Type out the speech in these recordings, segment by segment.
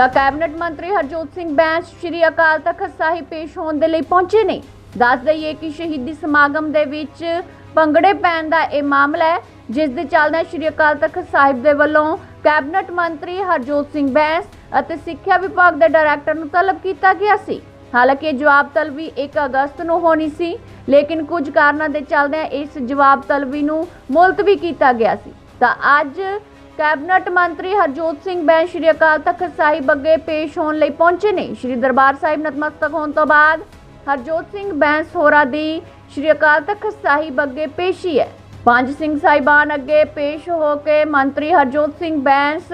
ਤਾਂ ਕੈਬਨਿਟ ਮੰਤਰੀ ਹਰਜੋਤ ਸਿੰਘ ਬੈਂਸ ਸ਼੍ਰੀ ਅਕਾਲ ਤਖਤ ਸਾਹਿਬ ਪੇਸ਼ ਹੋਣ ਦੇ ਲਈ ਪਹੁੰਚੇ ਨੇ। ਦੱਸ ਦਈਏ ਕਿ ਸ਼ਹੀਦੀ ਸਮਾਗਮ ਦੇ ਵਿੱਚ ਪੰਗੜੇ ਪੈਣ ਦਾ ਇਹ ਮਾਮਲਾ ਹੈ, ਜਿਸ ਦੇ ਚੱਲਦਿਆਂ ਸ਼੍ਰੀ ਅਕਾਲ ਤਖਤ ਸਾਹਿਬ ਦੇ ਵੱਲੋਂ ਕੈਬਨਿਟ ਮੰਤਰੀ ਹਰਜੋਤ ਸਿੰਘ ਬੈਂਸ ਅਤੇ ਸਿੱਖਿਆ ਵਿਭਾਗ ਦੇ ਡਾਇਰੈਕਟਰ ਨੂੰ ਤਲਬ ਕੀਤਾ ਗਿਆ ਸੀ। ਹਾਲਾਂਕਿ ਇਹ ਜਵਾਬ ਤਲਬੀ 1 ਅਗਸਤ ਨੂੰ ਹੋਣੀ ਸੀ, ਲੇਕਿਨ ਕੁਝ ਕਾਰਨਾਂ ਦੇ ਚੱਲਦਿਆਂ ਇਸ ਜਵਾਬ ਤਲਬੀ ਨੂੰ ਮੁਲਤਵੀ ਕੀਤਾ ਗਿਆ ਸੀ। ਤਾਂ ਅੱਜ ਕੈਬਨਿਟ ਮੰਤਰੀ ਹਰਜੋਤ ਸਿੰਘ ਬੈਂਸ ਸ਼੍ਰੀ ਅਕਾਲ ਤਖਤ ਸਾਹਿਬ ਅੱਗੇ ਪੇਸ਼ ਹੋਣ ਲਈ ਪਹੁੰਚੇ ਨੇ। ਸ਼੍ਰੀ ਦਰਬਾਰ ਸਾਹਿਬ ਨਤਮਸਤਕ ਹੋਣ ਤੋਂ ਬਾਅਦ ਹਰਜੋਤ ਸਿੰਘ ਬੈਂਸ ਹੋਰਾਂ ਦੀ ਸ਼੍ਰੀ ਅਕਾਲ ਤਖਤ ਸਾਹਿਬ ਅੱਗੇ ਪੇਸ਼ੀ ਹੈ। ਪੰਜ ਸਿੰਘ ਸਾਹਿਬਾਨ ਅੱਗੇ ਪੇਸ਼ ਹੋ ਕੇ ਮੰਤਰੀ ਹਰਜੋਤ ਸਿੰਘ ਬੈਂਸ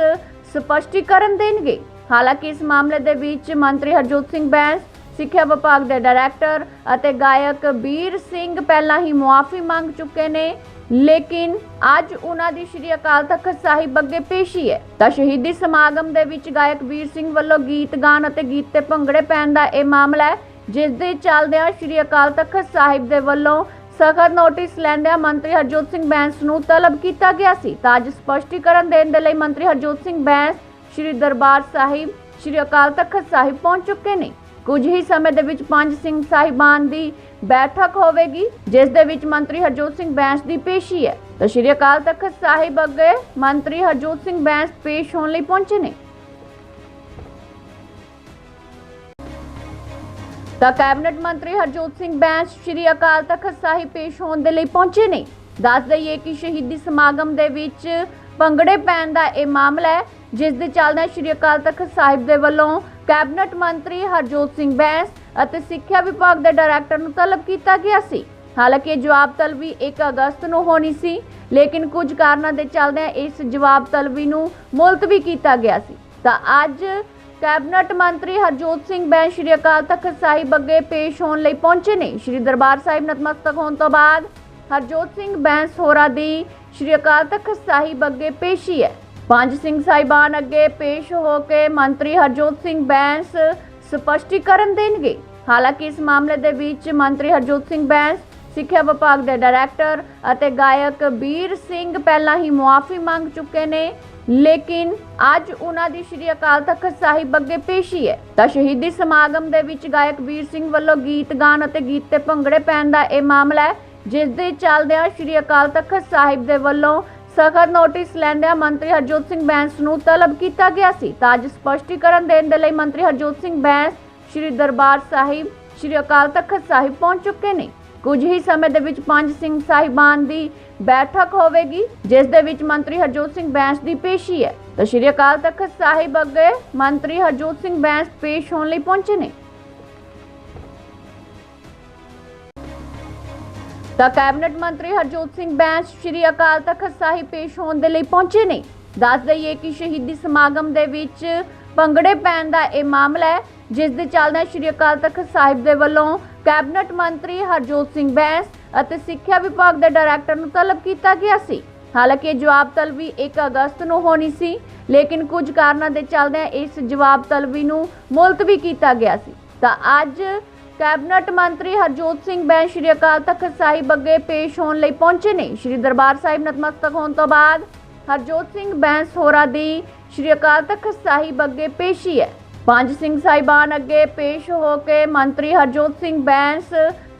ਸਪਸ਼ਟੀਕਰਨ ਦੇਣਗੇ। ਹਾਲਾਂਕਿ ਇਸ ਮਾਮਲੇ ਦੇ ਵਿੱਚ ਮੰਤਰੀ ਹਰਜੋਤ ਸਿੰਘ ਬੈਂਸ, ਸਿੱਖਿਆ ਵਿਭਾਗ ਦੇ ਡਾਇਰੈਕਟਰ ਅਤੇ ਗਾਇਕ ਵੀਰ ਸਿੰਘ ਪਹਿਲਾਂ ਹੀ ਮੁਆਫੀ ਮੰਗ ਚੁੱਕੇ ਨੇ। ਲੇਕਿਨ ਅੱਜ ਉਹਨਾਂ ਦੀ ਸ਼੍ਰੀ ਅਕਾਲ ਤਖਤ ਸਾਹਿਬ ਅੱਗੇ ਪੇਸ਼ੀ ਹੈ। ਤਾਂ ਸ਼ਹੀਦੀ ਸਮਾਗਮ ਦੇ ਵਿੱਚ ਗਾਇਕ ਵੀਰ ਸਿੰਘ ਵੱਲੋਂ ਗੀਤ ਗਾਣ ਅਤੇ ਗੀਤ ਤੇ ਭੰਗੜੇ ਪੈਣ ਦਾ ਇਹ ਮਾਮਲਾ ਹੈ, ਜਿਸ ਦੇ ਚੱਲਦਿਆਂ ਸ਼੍ਰੀ ਅਕਾਲ ਤਖਤ ਸਾਹਿਬ ਦੇ ਵੱਲੋਂ ਸਖਤ ਨੋਟਿਸ ਲੈਂਦਿਆਂ ਮੰਤਰੀ ਹਰਜੋਤ ਸਿੰਘ ਬੈਂਸ ਨੂੰ ਤਲਬ ਕੀਤਾ ਗਿਆ ਸੀ। ਤਾਂ ਅੱਜ ਸਪਸ਼ਟੀਕਰਨ ਦੇਣ ਦੇ ਲਈ ਮੰਤਰੀ ਹਰਜੋਤ ਸਿੰਘ ਬੈਂਸ ਸ਼੍ਰੀ ਦਰਬਾਰ ਸਾਹਿਬ, ਸ਼੍ਰੀ ਅਕਾਲ ਤਖਤ ਸਾਹਿਬ ਪਹੁੰਚ ਚੁੱਕੇ ਨੇ। ਕੁਝ ਹੀ ਸਮੇਂ ਦੇ ਵਿੱਚ ਪੰਜ ਸਿੰਘ ਸਾਹਿਬਾਨ ਦੀ ਬੈਠਕ ਹੋਵੇਗੀ, ਜਿਸ ਦੇ ਵਿੱਚ ਮੰਤਰੀ ਹਰਜੋਤ ਸਿੰਘ ਬੈਂਸ ਦੀ ਪੇਸ਼ੀ ਹੈ। ਤਾਂ ਸ਼੍ਰੀ ਅਕਾਲ ਤਖਤ ਸਾਹਿਬ ਅੱਗੇ ਮੰਤਰੀ ਹਰਜੋਤ ਸਿੰਘ ਬੈਂਸ ਪੇਸ਼ ਹੋਣ ਲਈ ਪਹੁੰਚੇ ਨੇ। ਤਾਂ ਕੈਬਨਿਟ ਮੰਤਰੀ ਹਰਜੋਤ ਸਿੰਘ ਬੈਂਸ ਸ਼੍ਰੀ ਅਕਾਲ ਤਖਤ ਸਾਹਿਬ ਪੇਸ਼ ਹੋਣ ਦੇ ਲਈ ਪਹੁੰਚੇ ਨੇ। ਦੱਸ ਦਈਏ ਕਿ ਸ਼ਹੀਦੀ ਸਮਾਗਮ ਦੇ ਵਿੱਚ ਭੰਗੜੇ ਪੈਣ ਦਾ ਇਹ ਮਾਮਲਾ ਹੈ, ਜਿਸ ਦੇ ਚੱਲਦਿਆਂ ਸ਼੍ਰੀ ਅਕਾਲ ਤਖਤ ਸਾਹਿਬ ਦੇ ਵੱਲੋਂ ਕੈਬਨਿਟ ਮੰਤਰੀ ਹਰਜੋਤ ਸਿੰਘ ਬੈਂਸ ਅਤੇ ਸਿੱਖਿਆ ਵਿਭਾਗ ਦੇ ਡਾਇਰੈਕਟਰ ਨੂੰ ਤਲਬ ਕੀਤਾ ਗਿਆ ਸੀ। ਹਾਲਾਂਕਿ ਇਹ ਜਵਾਬ ਤਲਬੀ 1 ਅਗਸਤ ਨੂੰ ਹੋਣੀ ਸੀ, ਲੇਕਿਨ ਕੁਝ ਕਾਰਨਾਂ ਦੇ ਚੱਲਦਿਆਂ ਇਸ ਜਵਾਬ ਤਲਬੀ ਨੂੰ ਮੁਲਤਵੀ ਕੀਤਾ ਗਿਆ ਸੀ। ਤਾਂ ਅੱਜ ਕੈਬਨਿਟ ਮੰਤਰੀ ਹਰਜੋਤ ਸਿੰਘ ਬੈਂਸ ਸ਼੍ਰੀ ਅਕਾਲ ਤਖਤ ਸਾਹਿਬ ਅੱਗੇ ਪੇਸ਼ ਹੋਣ ਲਈ ਪਹੁੰਚੇ ਨੇ। ਸ਼੍ਰੀ ਦਰਬਾਰ ਸਾਹਿਬ ਨਤਮਸਤਕ ਹੋਣ ਤੋਂ ਬਾਅਦ ਹਰਜੋਤ ਸਿੰਘ ਬੈਂਸ ਹੋਰਾਂ ਦੀ ਸ਼੍ਰੀ ਅਕਾਲ ਤਖਤ ਸਾਹਿਬ ਅੱਗੇ ਪੇਸ਼ੀ ਹੈ। ਪੰਜ ਸਿੰਘ ਸਾਹਿਬਾਨ ਅੱਗੇ ਪੇਸ਼ ਹੋ ਕੇ ਮੰਤਰੀ ਹਰਜੋਤ ਸਿੰਘ ਬੈਂਸ ਸਪਸ਼ਟੀਕਰਨ ਦੇਣਗੇ। ਹਾਲਾਂਕਿ ਇਸ ਮਾਮਲੇ ਦੇ ਵਿੱਚ ਮੰਤਰੀ ਹਰਜੋਤ ਸਿੰਘ ਬੈਂਸ, ਸਿੱਖਿਆ ਵਿਭਾਗ ਦੇ ਡਾਇਰੈਕਟਰ ਅਤੇ ਗਾਇਕ ਵੀਰ ਸਿੰਘ ਪਹਿਲਾਂ ਹੀ ਮੁਆਫੀ ਮੰਗ ਚੁੱਕੇ ਨੇ, ਲੇਕਿਨ ਅੱਜ ਉਹਨਾਂ ਦੀ ਸ਼੍ਰੀ ਅਕਾਲ ਤਖਤ ਸਾਹਿਬ ਅੱਗੇ ਪੇਸ਼ੀ ਹੈ। ਤਾਂ ਸ਼ਹੀਦੀ ਸਮਾਗਮ ਦੇ ਵਿੱਚ ਗਾਇਕ ਵੀਰ ਸਿੰਘ ਵੱਲੋਂ ਗੀਤ ਗਾਣ ਅਤੇ ਗੀਤ ਤੇ ਭੰਗੜੇ ਪੈਣ ਦਾ ਇਹ ਮਾਮਲਾ ਹੈ। ਜਿਸ ਦੇ ਚੱਲਦਿਆਂ ਸ਼੍ਰੀ ਅਕਾਲ ਤਖਤ ਸਾਹਿਬ ਦੇ ਵੱਲੋਂ ਸਖਤ ਨੋਟਿਸ ਲੈਂਦਿਆਂ ਮੰਤਰੀ ਹਰਜੋਤ ਸਿੰਘ ਬੈਂਸ ਨੂੰ ਤਲਬ ਕੀਤਾ ਗਿਆ ਸੀ। ਤਾਂ ਅੱਜ ਸਪਸ਼ਟੀਕਰਨ ਦੇਣ ਦੇ ਲਈ ਮੰਤਰੀ ਹਰਜੋਤ ਸਿੰਘ ਬੈਂਸ ਸ਼੍ਰੀ ਦਰਬਾਰ ਸਾਹਿਬ, ਸ਼੍ਰੀ ਅਕਾਲ ਤਖਤ ਸਾਹਿਬ ਪਹੁੰਚ ਚੁੱਕੇ ਨੇ। ਕੁਝ ਹੀ ਸਮੇਂ ਦੇ ਵਿੱਚ ਪੰਜ ਸਿੰਘ ਸਾਹਿਬਾਨ ਦੀ ਬੈਠਕ ਹੋਵੇਗੀ, ਜਿਸ ਦੇ ਵਿੱਚ ਮੰਤਰੀ ਹਰਜੋਤ ਸਿੰਘ ਬੈਂਸ ਦੀ ਪੇਸ਼ੀ ਹੈ। ਤਾਂ ਸ਼੍ਰੀ ਅਕਾਲ ਤਖਤ ਸਾਹਿਬ ਅੱਗੇ ਮੰਤਰੀ ਹਰਜੋਤ ਸਿੰਘ ਬੈਂਸ ਪੇਸ਼ ਹੋਣ ਲਈ ਪਹੁੰਚੇ ਨੇ। ਤਾਂ ਕੈਬਨਿਟ ਮੰਤਰੀ ਹਰਜੋਤ ਸਿੰਘ ਬੈਂਸ ਸ਼੍ਰੀ ਅਕਾਲ ਤਖਤ ਸਾਹਿਬ ਪੇਸ਼ ਹੋਣ ਦੇ ਲਈ ਪਹੁੰਚੇ ਨੇ। ਦੱਸ ਦਈਏ ਕਿ ਸ਼ਹੀਦੀ ਸਮਾਗਮ ਦੇ ਵਿੱਚ ਪੰਗੜੇ ਪੈਣ ਦਾ ਇਹ ਮਾਮਲਾ ਹੈ, ਜਿਸ ਦੇ ਚੱਲਦਿਆਂ ਸ਼੍ਰੀ ਅਕਾਲ ਤਖਤ ਸਾਹਿਬ ਦੇ ਵੱਲੋਂ ਕੈਬਨਿਟ ਮੰਤਰੀ ਹਰਜੋਤ ਸਿੰਘ ਬੈਂਸ ਅਤੇ ਸਿੱਖਿਆ ਵਿਭਾਗ ਦੇ ਡਾਇਰੈਕਟਰ ਨੂੰ ਤਲਬ ਕੀਤਾ ਗਿਆ ਸੀ। ਹਾਲਾਂਕਿ ਇਹ ਜਵਾਬ ਤਲਬੀ 1 ਅਗਸਤ ਨੂੰ ਹੋਣੀ ਸੀ, ਲੇਕਿਨ ਕੁਝ ਕਾਰਨਾਂ ਦੇ ਚੱਲਦਿਆਂ ਇਸ ਜਵਾਬ ਤਲਬੀ ਨੂੰ ਮੁਲਤਵੀ ਕੀਤਾ ਗਿਆ ਸੀ। ਤਾਂ ਅੱਜ ਕੈਬਨਿਟ ਮੰਤਰੀ ਹਰਜੋਤ ਸਿੰਘ ਬੈਂਸ ਸ਼੍ਰੀ ਅਕਾਲ ਤਖਤ ਸਾਹਿਬ ਅੱਗੇ ਪੇਸ਼ ਹੋਣ ਲਈ ਪਹੁੰਚੇ ਨੇ। ਸ਼੍ਰੀ ਦਰਬਾਰ ਸਾਹਿਬ ਨਤਮਸਤਕ ਹੋਣ ਤੋਂ ਬਾਅਦ ਹਰਜੋਤ ਸਿੰਘ ਬੈਂਸ ਹੋਰਾਂ ਦੀ ਸ਼੍ਰੀ ਅਕਾਲ ਤਖਤ ਸਾਹਿਬ ਅੱਗੇ ਪੇਸ਼ੀ ਹੈ। ਪੰਜ ਸਿੰਘ ਸਾਹਿਬਾਨ ਅੱਗੇ ਪੇਸ਼ ਹੋ ਕੇ ਮੰਤਰੀ ਹਰਜੋਤ ਸਿੰਘ ਬੈਂਸ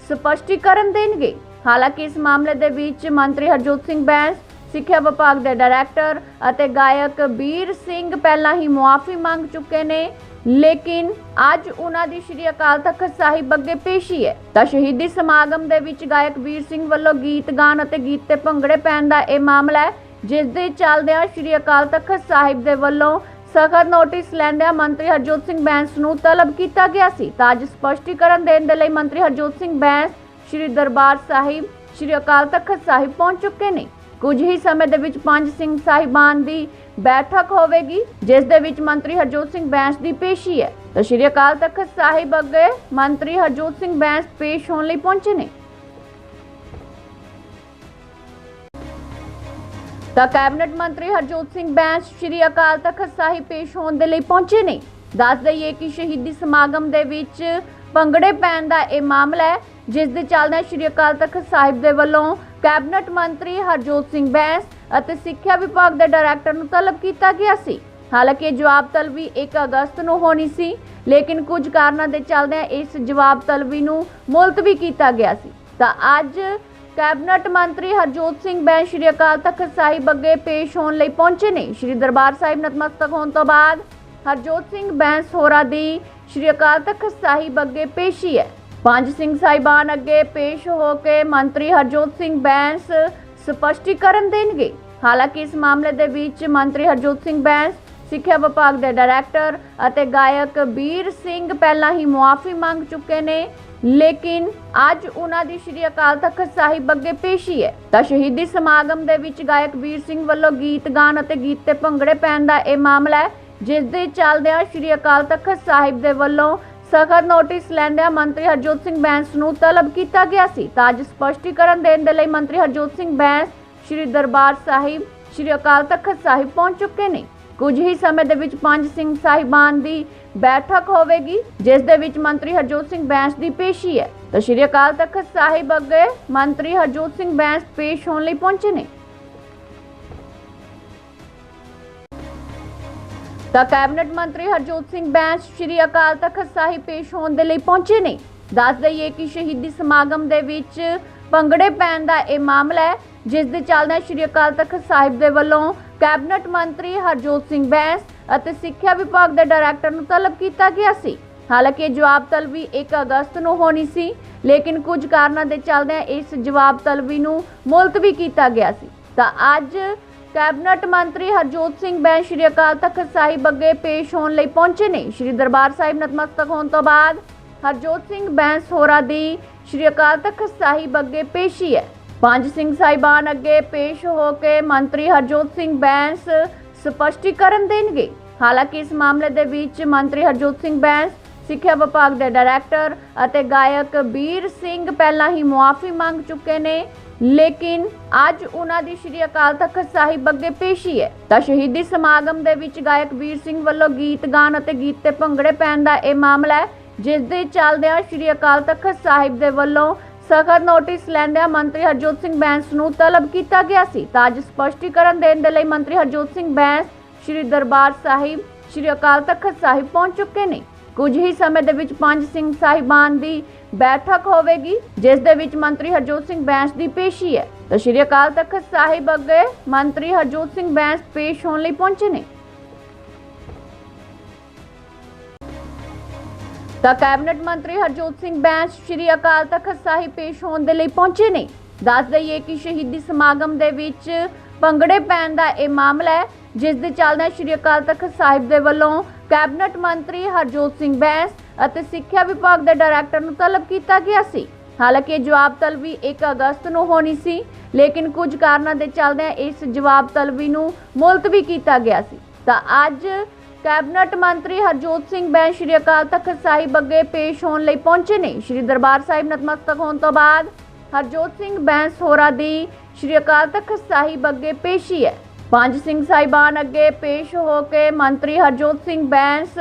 ਸਪਸ਼ਟੀਕਰਨ ਦੇਣਗੇ। ਹਾਲਾਂਕਿ ਇਸ ਮਾਮਲੇ ਦੇ ਵਿੱਚ ਮੰਤਰੀ ਹਰਜੋਤ ਸਿੰਘ ਬੈਂਸ, ਸਿੱਖਿਆ ਵਿਭਾਗ ਦੇ ਡਾਇਰੈਕਟਰ ਅਤੇ ਗਾਇਕ ਵੀਰ ਸਿੰਘ ਪਹਿਲਾਂ ਹੀ ਮੁਆਫੀ ਮੰਗ ਚੁੱਕੇ ਨੇ। ਲੇਕਿਨ ਅੱਜ ਉਹਨਾਂ ਦੀ ਸ਼੍ਰੀ ਅਕਾਲ ਤਖਤ ਸਾਹਿਬ ਅੱਗੇ ਪੇਸ਼ੀ ਹੈ। ਤਾਂ ਸ਼ਹੀਦੀ ਸਮਾਗਮ ਦੇ ਵਿੱਚ ਗਾਇਕ ਵੀਰ ਸਿੰਘ ਵੱਲੋਂ ਗੀਤ ਗਾਣ ਅਤੇ ਗੀਤ ਤੇ ਭੰਗੜੇ ਪੈਣ ਦਾ ਇਹ ਮਾਮਲਾ ਹੈ, ਜਿਸ ਦੇ ਚੱਲਦਿਆਂ ਸ਼੍ਰੀ ਅਕਾਲ ਤਖਤ ਸਾਹਿਬ ਦੇ ਵੱਲੋਂ ਸਖਤ ਨੋਟਿਸ ਲੈਂਦਿਆਂ ਮੰਤਰੀ ਹਰਜੋਤ ਸਿੰਘ ਬੈਂਸ ਨੂੰ ਤਲਬ ਕੀਤਾ ਗਿਆ ਸੀ। ਤਾਂ ਅੱਜ ਸਪਸ਼ਟੀਕਰਨ ਦੇਣ ਦੇ ਲਈ ਮੰਤਰੀ ਹਰਜੋਤ ਸਿੰਘ ਬੈਂਸ ਸ਼੍ਰੀ ਦਰਬਾਰ ਸਾਹਿਬ, ਸ਼੍ਰੀ ਅਕਾਲ ਤਖਤ ਸਾਹਿਬ ਪਹੁੰਚ ਚੁੱਕੇ ਨੇ। ਕੁਝ ਹੀ ਸਮੇਂ ਦੇ ਵਿੱਚ ਪੰਜ ਸਿੰਘ ਸਾਹਿਬਾਨ ਦੀ ਬੈਠਕ ਹੋਵੇਗੀ, ਜਿਸ ਦੇ ਵਿੱਚ ਮੰਤਰੀ ਹਰਜੋਤ ਸਿੰਘ ਬੈਂਸ ਦੀ ਪੇਸ਼ੀ ਹੈ। ਤਾਂ ਸ਼੍ਰੀ ਅਕਾਲ ਤਖਤ ਸਾਹਿਬ ਅੱਗੇ ਮੰਤਰੀ ਹਰਜੋਤ ਸਿੰਘ ਬੈਂਸ ਪੇਸ਼ ਹੋਣ ਲਈ ਪਹੁੰਚੇ ਨੇ। ਤਾਂ ਕੈਬਨਿਟ ਮੰਤਰੀ ਹਰਜੋਤ ਸਿੰਘ ਬੈਂਸ ਸ਼੍ਰੀ ਅਕਾਲ ਤਖਤ ਸਾਹਿਬ ਪੇਸ਼ ਹੋਣ ਦੇ ਲਈ ਪਹੁੰਚੇ ਨੇ। ਦੱਸ ਦਈਏ ਕਿ ਸ਼ਹੀਦੀ ਸਮਾਗਮ ਦੇ ਵਿੱਚ ਪੰਗੜੇ ਪੈਣ ਦਾ ਇਹ ਮਾਮਲਾ ਹੈ, ਜਿਸ ਦੇ ਚੱਲਦਿਆਂ ਸ਼੍ਰੀ ਅਕਾਲ ਤਖਤ ਸਾਹਿਬ ਦੇ ਵੱਲੋਂ ਕੈਬਨਿਟ ਮੰਤਰੀ ਹਰਜੋਤ ਸਿੰਘ ਬੈਂਸ ਅਤੇ ਸਿੱਖਿਆ ਵਿਭਾਗ ਦੇ ਡਾਇਰੈਕਟਰ ਨੂੰ ਤਲਬ ਕੀਤਾ ਗਿਆ ਸੀ। ਹਾਲਾਂਕਿ ਇਹ ਜਵਾਬ ਤਲਬੀ 1 ਅਗਸਤ ਨੂੰ ਹੋਣੀ ਸੀ, ਲੇਕਿਨ ਕੁਝ ਕਾਰਨਾਂ ਦੇ ਚੱਲਦਿਆਂ ਇਸ ਜਵਾਬ ਤਲਬੀ ਨੂੰ ਮੁਲਤਵੀ ਕੀਤਾ ਗਿਆ ਸੀ। ਤਾਂ ਅੱਜ ਕੈਬਨਿਟ ਮੰਤਰੀ ਹਰਜੋਤ ਸਿੰਘ ਬੈਂਸ ਸ਼੍ਰੀ ਅਕਾਲ ਤਖਤ ਸਾਹਿਬ ਅੱਗੇ ਪੇਸ਼ ਹੋਣ ਲਈ ਪਹੁੰਚੇ ਨੇ। ਸ਼੍ਰੀ ਦਰਬਾਰ ਸਾਹਿਬ ਨਤਮਸਤਕ ਹੋਣ ਤੋਂ ਬਾਅਦ ਹਰਜੋਤ ਸਿੰਘ ਬੈਂਸ ਹੋਰਾਂ ਦੀ ਸ਼੍ਰੀ ਅਕਾਲ ਤਖਤ ਸਾਹਿਬ ਅੱਗੇ ਪੇਸ਼ੀ ਹੈ। ਪੰਜ ਸਿੰਘ ਸਾਹਿਬਾਨ ਅੱਗੇ ਪੇਸ਼ ਹੋ ਕੇ ਮੰਤਰੀ ਹਰਜੋਤ ਸਿੰਘ ਬੈਂਸ ਸਪਸ਼ਟੀਕਰਨ ਦੇਣਗੇ। ਹਾਲਾਂਕਿ ਇਸ ਮਾਮਲੇ ਦੇ ਵਿੱਚ ਮੰਤਰੀ ਹਰਜੋਤ ਸਿੰਘ ਬੈਂਸ, ਸਿੱਖਿਆ ਵਿਭਾਗ ਦੇ ਡਾਇਰੈਕਟਰ ਅਤੇ ਗਾਇਕ ਵੀਰ ਸਿੰਘ ਪਹਿਲਾਂ ਹੀ ਮੁਆਫੀ ਮੰਗ ਚੁੱਕੇ ਨੇ, ਲੇਕਿਨ ਅੱਜ ਉਹਨਾਂ ਦੀ ਸ਼੍ਰੀ ਅਕਾਲ ਤਖਤ ਸਾਹਿਬ ਅੱਗੇ ਪੇਸ਼ੀ ਹੈ। ਤਾਂ ਸ਼ਹੀਦੀ ਸਮਾਗਮ ਦੇ ਵਿੱਚ ਗਾਇਕ ਵੀਰ ਸਿੰਘ ਵੱਲੋਂ ਗੀਤ ਗਾਣ ਅਤੇ ਗੀਤ ਤੇ ਭੰਗੜੇ ਪੈਣ ਦਾ ਇਹ ਮਾਮਲਾ ਹੈ। ਜਿਸ ਦੇ ਚੱਲਦਿਆਂ ਸ਼੍ਰੀ ਅਕਾਲ ਤਖਤ ਸਾਹਿਬ ਦੇ ਵੱਲੋਂ ਸਖਤ ਨੋਟਿਸ ਲੈਂਦਿਆਂ ਮੰਤਰੀ ਹਰਜੋਤ ਸਿੰਘ ਬੈਂਸ ਨੂੰ ਤਲਬ ਕੀਤਾ ਗਿਆ ਸੀ। ਤਾਂ ਅੱਜ ਸਪਸ਼ਟੀਕਰਨ ਦੇਣ ਦੇ ਲਈ ਮੰਤਰੀ ਹਰਜੋਤ ਸਿੰਘ ਬੈਂਸ ਸ਼੍ਰੀ ਦਰਬਾਰ ਸਾਹਿਬ, ਸ਼੍ਰੀ ਅਕਾਲ ਤਖਤ ਸਾਹਿਬ ਪਹੁੰਚ ਚੁੱਕੇ ਨੇ। ਕੁਝ ਹੀ ਸਮੇਂ ਦੇ ਵਿੱਚ ਪੰਜ ਸਿੰਘ ਸਾਹਿਬਾਨ ਦੀ ਬੈਠਕ ਹੋਵੇਗੀ, ਜਿਸ ਦੇ ਵਿੱਚ ਮੰਤਰੀ ਹਰਜੋਤ ਸਿੰਘ ਬੈਂਸ ਦੀ ਪੇਸ਼ੀ ਹੈ। ਤਾਂ ਸ਼੍ਰੀ ਅਕਾਲ ਤਖਤ ਸਾਹਿਬ ਅੱਗੇ ਮੰਤਰੀ ਹਰਜੋਤ ਸਿੰਘ ਬੈਂਸ ਪੇਸ਼ ਹੋਣ ਲਈ ਪਹੁੰਚੇ ਨੇ। ਤਾਂ ਕੈਬਨਿਟ ਮੰਤਰੀ ਹਰਜੋਤ ਸਿੰਘ ਬੈਂਸ ਸ਼੍ਰੀ ਅਕਾਲ ਤਖਤ ਸਾਹਿਬ ਪੇਸ਼ ਹੋਣ ਦੇ ਲਈ ਪਹੁੰਚੇ ਨੇ। ਦੱਸ ਦਈਏ ਕਿ ਸ਼ਹੀਦੀ ਸਮਾਗਮ ਦੇ ਵਿੱਚ ਭੰਗੜੇ ਪੈਣ ਦਾ ਇਹ ਮਾਮਲਾ ਹੈ, ਜਿਸ ਦੇ ਚੱਲਦਿਆਂ ਸ਼੍ਰੀ ਅਕਾਲ ਤਖਤ ਸਾਹਿਬ ਦੇ ਵੱਲੋਂ ਕੈਬਨਿਟ ਮੰਤਰੀ ਹਰਜੋਤ ਸਿੰਘ ਬੈਂਸ ਅਤੇ ਸਿੱਖਿਆ ਵਿਭਾਗ ਦੇ ਡਾਇਰੈਕਟਰ ਨੂੰ ਤਲਬ ਕੀਤਾ ਗਿਆ ਸੀ। ਹਾਲਾਂਕਿ ਇਹ ਜਵਾਬ ਤਲਬੀ 1 ਅਗਸਤ ਨੂੰ ਹੋਣੀ ਸੀ, ਲੇਕਿਨ ਕੁਝ ਕਾਰਨਾਂ ਦੇ ਚੱਲਦਿਆਂ ਇਸ ਜਵਾਬ ਤਲਬੀ ਨੂੰ ਮੁਲਤਵੀ ਕੀਤਾ ਗਿਆ ਸੀ। ਤਾਂ ਅੱਜ ਕੈਬਨਿਟ ਮੰਤਰੀ ਹਰਜੋਤ ਸਿੰਘ ਬੈਂਸ ਸ਼੍ਰੀ ਅਕਾਲ ਤਖਤ ਸਾਹਿਬ ਅੱਗੇ ਪੇਸ਼ ਹੋਣ ਲਈ ਪਹੁੰਚੇ ਨੇ। ਸ਼੍ਰੀ ਦਰਬਾਰ ਸਾਹਿਬ ਨਤਮਸਤਕ ਹੋਣ ਤੋਂ ਬਾਅਦ ਹਰਜੋਤ ਸਿੰਘ ਬੈਂਸ ਹੋਰਾਂ ਦੀ ਸ਼੍ਰੀ ਅਕਾਲ ਤਖਤ ਸਾਹਿਬ ਅੱਗੇ ਪੇਸ਼ੀ ਹੈ। ਪੰਜ ਸਿੰਘ ਸਾਹਿਬਾਨ ਅੱਗੇ ਪੇਸ਼ ਹੋ ਕੇ ਮੰਤਰੀ ਹਰਜੋਤ ਸਿੰਘ ਬੈਂਸ ਸਪਸ਼ਟੀਕਰਨ ਦੇਣਗੇ। ਹਾਲਾਂਕਿ ਇਸ ਮਾਮਲੇ ਦੇ ਵਿੱਚ ਮੰਤਰੀ ਹਰਜੋਤ ਸਿੰਘ ਬੈਂਸ, ਸਿੱਖਿਆ ਵਿਭਾਗ ਦੇ ਡਾਇਰੈਕਟਰ ਅਤੇ ਗਾਇਕ ਵੀਰ ਸਿੰਘ ਪਹਿਲਾਂ ਹੀ ਮੁਆਫੀ ਮੰਗ ਚੁੱਕੇ ਨੇ। ਲੇਕਿਨ ਅੱਜ ਉਹਨਾਂ ਦੀ ਸ਼੍ਰੀ ਅਕਾਲ ਤਖਤ ਸਾਹਿਬ ਅੱਗੇ ਪੇਸ਼ੀ ਹੈ। ਤਾਂ ਸ਼ਹੀਦੀ ਸਮਾਗਮ ਦੇ ਵਿੱਚ ਗਾਇਕ ਵੀਰ ਸਿੰਘ ਵੱਲੋਂ ਗੀਤ ਗਾਣ ਅਤੇ ਗੀਤ ਤੇ ਭੰਗੜੇ ਪੈਣ ਦਾ ਇਹ ਮਾਮਲਾ ਹੈ, ਜਿਸ ਦੇ ਚੱਲਦਿਆਂ ਸ਼੍ਰੀ ਅਕਾਲ ਤਖਤ ਸਾਹਿਬ ਦੇ ਵੱਲੋਂ ਸਖਤ ਨੋਟਿਸ ਲੈਂਦਿਆਂ ਮੰਤਰੀ ਹਰਜੋਤ ਸਿੰਘ ਬੈਂਸ ਨੂੰ ਤਲਬ ਕੀਤਾ ਗਿਆ ਸੀ। ਤਾਂ ਅੱਜ ਸਪਸ਼ਟੀਕਰਨ ਦੇਣ ਦੇ ਲਈ ਮੰਤਰੀ ਹਰਜੋਤ ਸਿੰਘ ਬੈਂਸ ਸ਼੍ਰੀ ਦਰਬਾਰ ਸਾਹਿਬ, ਸ਼੍ਰੀ ਅਕਾਲ ਤਖਤ ਸਾਹਿਬ ਪਹੁੰਚ ਚੁੱਕੇ ਨੇ। ਕੁਝ ਹੀ ਸਮੇਂ ਦੇ ਵਿੱਚ ਪੰਜ ਸਿੰਘ ਸਾਹਿਬਾਨ ਦੀ ਬੈਠਕ ਹੋਵੇਗੀ, ਜਿਸ ਦੇ ਵਿੱਚ ਮੰਤਰੀ ਹਰਜੋਤ ਸਿੰਘ ਬੈਂਸ ਦੀ ਪੇਸ਼ੀ ਹੈ। ਤਾਂ ਸ਼੍ਰੀ ਅਕਾਲ ਤਖਤ ਸਾਹਿਬ ਅੱਗੇ ਮੰਤਰੀ ਹਰਜੋਤ ਸਿੰਘ ਬੈਂਸ ਪੇਸ਼ ਹੋਣ ਲਈ ਪਹੁੰਚੇ ਨੇ। ਤਾਂ ਕੈਬਨਿਟ ਮੰਤਰੀ ਹਰਜੋਤ ਸਿੰਘ ਬੈਂਸ ਸ਼੍ਰੀ ਅਕਾਲ ਤਖਤ ਸਾਹਿਬ ਪੇਸ਼ ਹੋਣ ਦੇ ਲਈ ਪਹੁੰਚੇ ਨੇ। ਦੱਸ ਦਈਏ ਕਿ ਸ਼ਹੀਦੀ ਸਮਾਗਮ ਦੇ ਵਿੱਚ ਭੰਗੜੇ ਪੈਣ ਦਾ ਇਹ ਮਾਮਲਾ ਹੈ, ਜਿਸ ਦੇ ਚੱਲਦਿਆਂ ਸ਼੍ਰੀ ਅਕਾਲ ਤਖਤ ਸਾਹਿਬ ਦੇ ਵੱਲੋਂ ਕੈਬਨਿਟ ਮੰਤਰੀ ਹਰਜੋਤ ਸਿੰਘ ਬੈਂਸ ਅਤੇ ਸਿੱਖਿਆ ਵਿਭਾਗ ਦੇ ਡਾਇਰੈਕਟਰ ਨੂੰ ਤਲਬ ਕੀਤਾ ਗਿਆ ਸੀ। ਹਾਲਾਂਕਿ ਇਹ ਜਵਾਬ ਤਲਬੀ 1 ਅਗਸਤ ਨੂੰ ਹੋਣੀ ਸੀ, ਲੇਕਿਨ ਕੁਝ ਕਾਰਨਾਂ ਦੇ ਚੱਲਦਿਆਂ ਇਸ ਜਵਾਬ ਤਲਬੀ ਨੂੰ ਮੁਲਤਵੀ ਕੀਤਾ ਗਿਆ ਸੀ। ਤਾਂ ਅੱਜ ਕੈਬਨਿਟ ਮੰਤਰੀ ਹਰਜੋਤ ਸਿੰਘ ਬੈਂਸ ਸ਼੍ਰੀ ਅਕਾਲ ਤਖਤ ਸਾਹਿਬ ਅੱਗੇ ਪੇਸ਼ ਹੋਣ ਲਈ ਪਹੁੰਚੇ ਨੇ। ਸ਼੍ਰੀ ਦਰਬਾਰ ਸਾਹਿਬ ਨਤਮਸਤਕ ਹੋਣ ਤੋਂ ਬਾਅਦ ਹਰਜੋਤ ਸਿੰਘ ਬੈਂਸ ਹੋਰਾਂ ਦੀ ਸ਼੍ਰੀ ਅਕਾਲ ਤਖਤ ਸਾਹਿਬ ਅੱਗੇ ਪੇਸ਼ੀ ਹੈ। ਪੰਜ ਸਿੰਘ ਸਾਹਿਬਾਨ ਅੱਗੇ ਪੇਸ਼ ਹੋ ਕੇ ਮੰਤਰੀ ਹਰਜੋਤ ਸਿੰਘ ਬੈਂਸ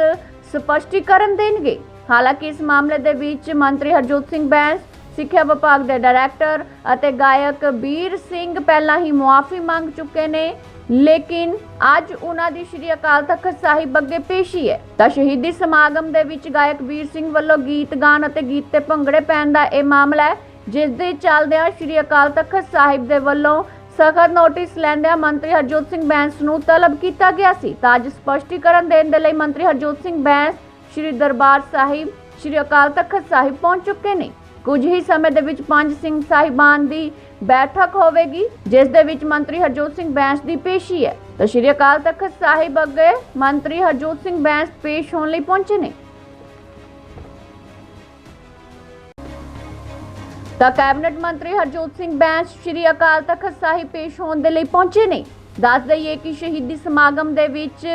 ਸਪਸ਼ਟੀਕਰਨ ਦੇਣਗੇ। ਹਾਲਾਂਕਿ ਇਸ ਮਾਮਲੇ ਦੇ ਵਿੱਚ ਮੰਤਰੀ ਹਰਜੋਤ ਸਿੰਘ ਬੈਂਸ, ਸਿੱਖਿਆ ਵਿਭਾਗ ਦੇ ਡਾਇਰੈਕਟਰ ਅਤੇ ਗਾਇਕ ਵੀਰ ਸਿੰਘ ਪਹਿਲਾਂ ਹੀ ਮੁਆਫੀ ਮੰਗ ਚੁੱਕੇ ਨੇ, ਲੇਕਿਨ ਅੱਜ ਉਹਨਾਂ ਦੀ ਸ਼੍ਰੀ ਅਕਾਲ ਤਖਤ ਸਾਹਿਬ ਅੱਗੇ ਪੇਸ਼ੀ ਹੈ। ਤਾਂ ਸ਼ਹੀਦੀ ਸਮਾਗਮ ਦੇ ਵਿੱਚ ਗਾਇਕ ਵੀਰ ਸਿੰਘ ਵੱਲੋਂ ਗੀਤ ਗਾਣ ਅਤੇ ਗੀਤ ਤੇ ਭੰਗੜੇ ਪੈਣ ਦਾ ਇਹ ਮਾਮਲਾ ਹੈ, ਜਿਸ ਦੇ ਚੱਲਦਿਆਂ ਸ਼੍ਰੀ ਅਕਾਲ ਤਖਤ ਸਾਹਿਬ ਦੇ ਵੱਲੋਂ ਸਖਤ ਨੋਟਿਸ ਲੈਂਦਿਆਂ ਮੰਤਰੀ ਹਰਜੋਤ ਸਿੰਘ ਬੈਂਸ ਨੂੰ ਤਲਬ ਕੀਤਾ ਗਿਆ ਸੀ। ਤਾਂ ਅੱਜ ਸਪਸ਼ਟੀਕਰਨ ਦੇਣ ਦੇ ਲਈ ਮੰਤਰੀ ਹਰਜੋਤ ਸਿੰਘ ਬੈਂਸ ਸ਼੍ਰੀ ਦਰਬਾਰ ਸਾਹਿਬ, ਸ਼੍ਰੀ ਅਕਾਲ ਤਖਤ ਸਾਹਿਬ ਪਹੁੰਚ ਚੁੱਕੇ ਨੇ। ਕੁਝ ਹੀ ਸਮੇਂ ਦੇ ਵਿੱਚ ਪੰਜ ਸਿੰਘ ਸਾਹਿਬਾਨ ਦੀ ਬੈਠਕ ਹੋਵੇਗੀ, ਜਿਸ ਦੇ ਵਿੱਚ ਮੰਤਰੀ ਹਰਜੋਤ ਸਿੰਘ ਬੈਂਸ ਦੀ ਪੇਸ਼ੀ ਹੈ। ਤਾਂ ਸ਼੍ਰੀ ਅਕਾਲ ਤਖਤ ਸਾਹਿਬ ਅੱਗੇ ਮੰਤਰੀ ਹਰਜੋਤ ਸਿੰਘ ਬੈਂਸ ਪੇਸ਼ ਹੋਣ ਲਈ ਪਹੁੰਚੇ ਨੇ। ਤਾਂ ਕੈਬਨਿਟ ਮੰਤਰੀ ਹਰਜੋਤ ਸਿੰਘ ਬੈਂਸ ਸ਼੍ਰੀ ਅਕਾਲ ਤਖਤ ਸਾਹਿਬ ਪੇਸ਼ ਹੋਣ ਦੇ ਲਈ ਪਹੁੰਚੇ ਨੇ। ਦੱਸ ਦਈਏ ਕਿ ਸ਼ਹੀਦੀ ਸਮਾਗਮ ਦੇ ਵਿੱਚ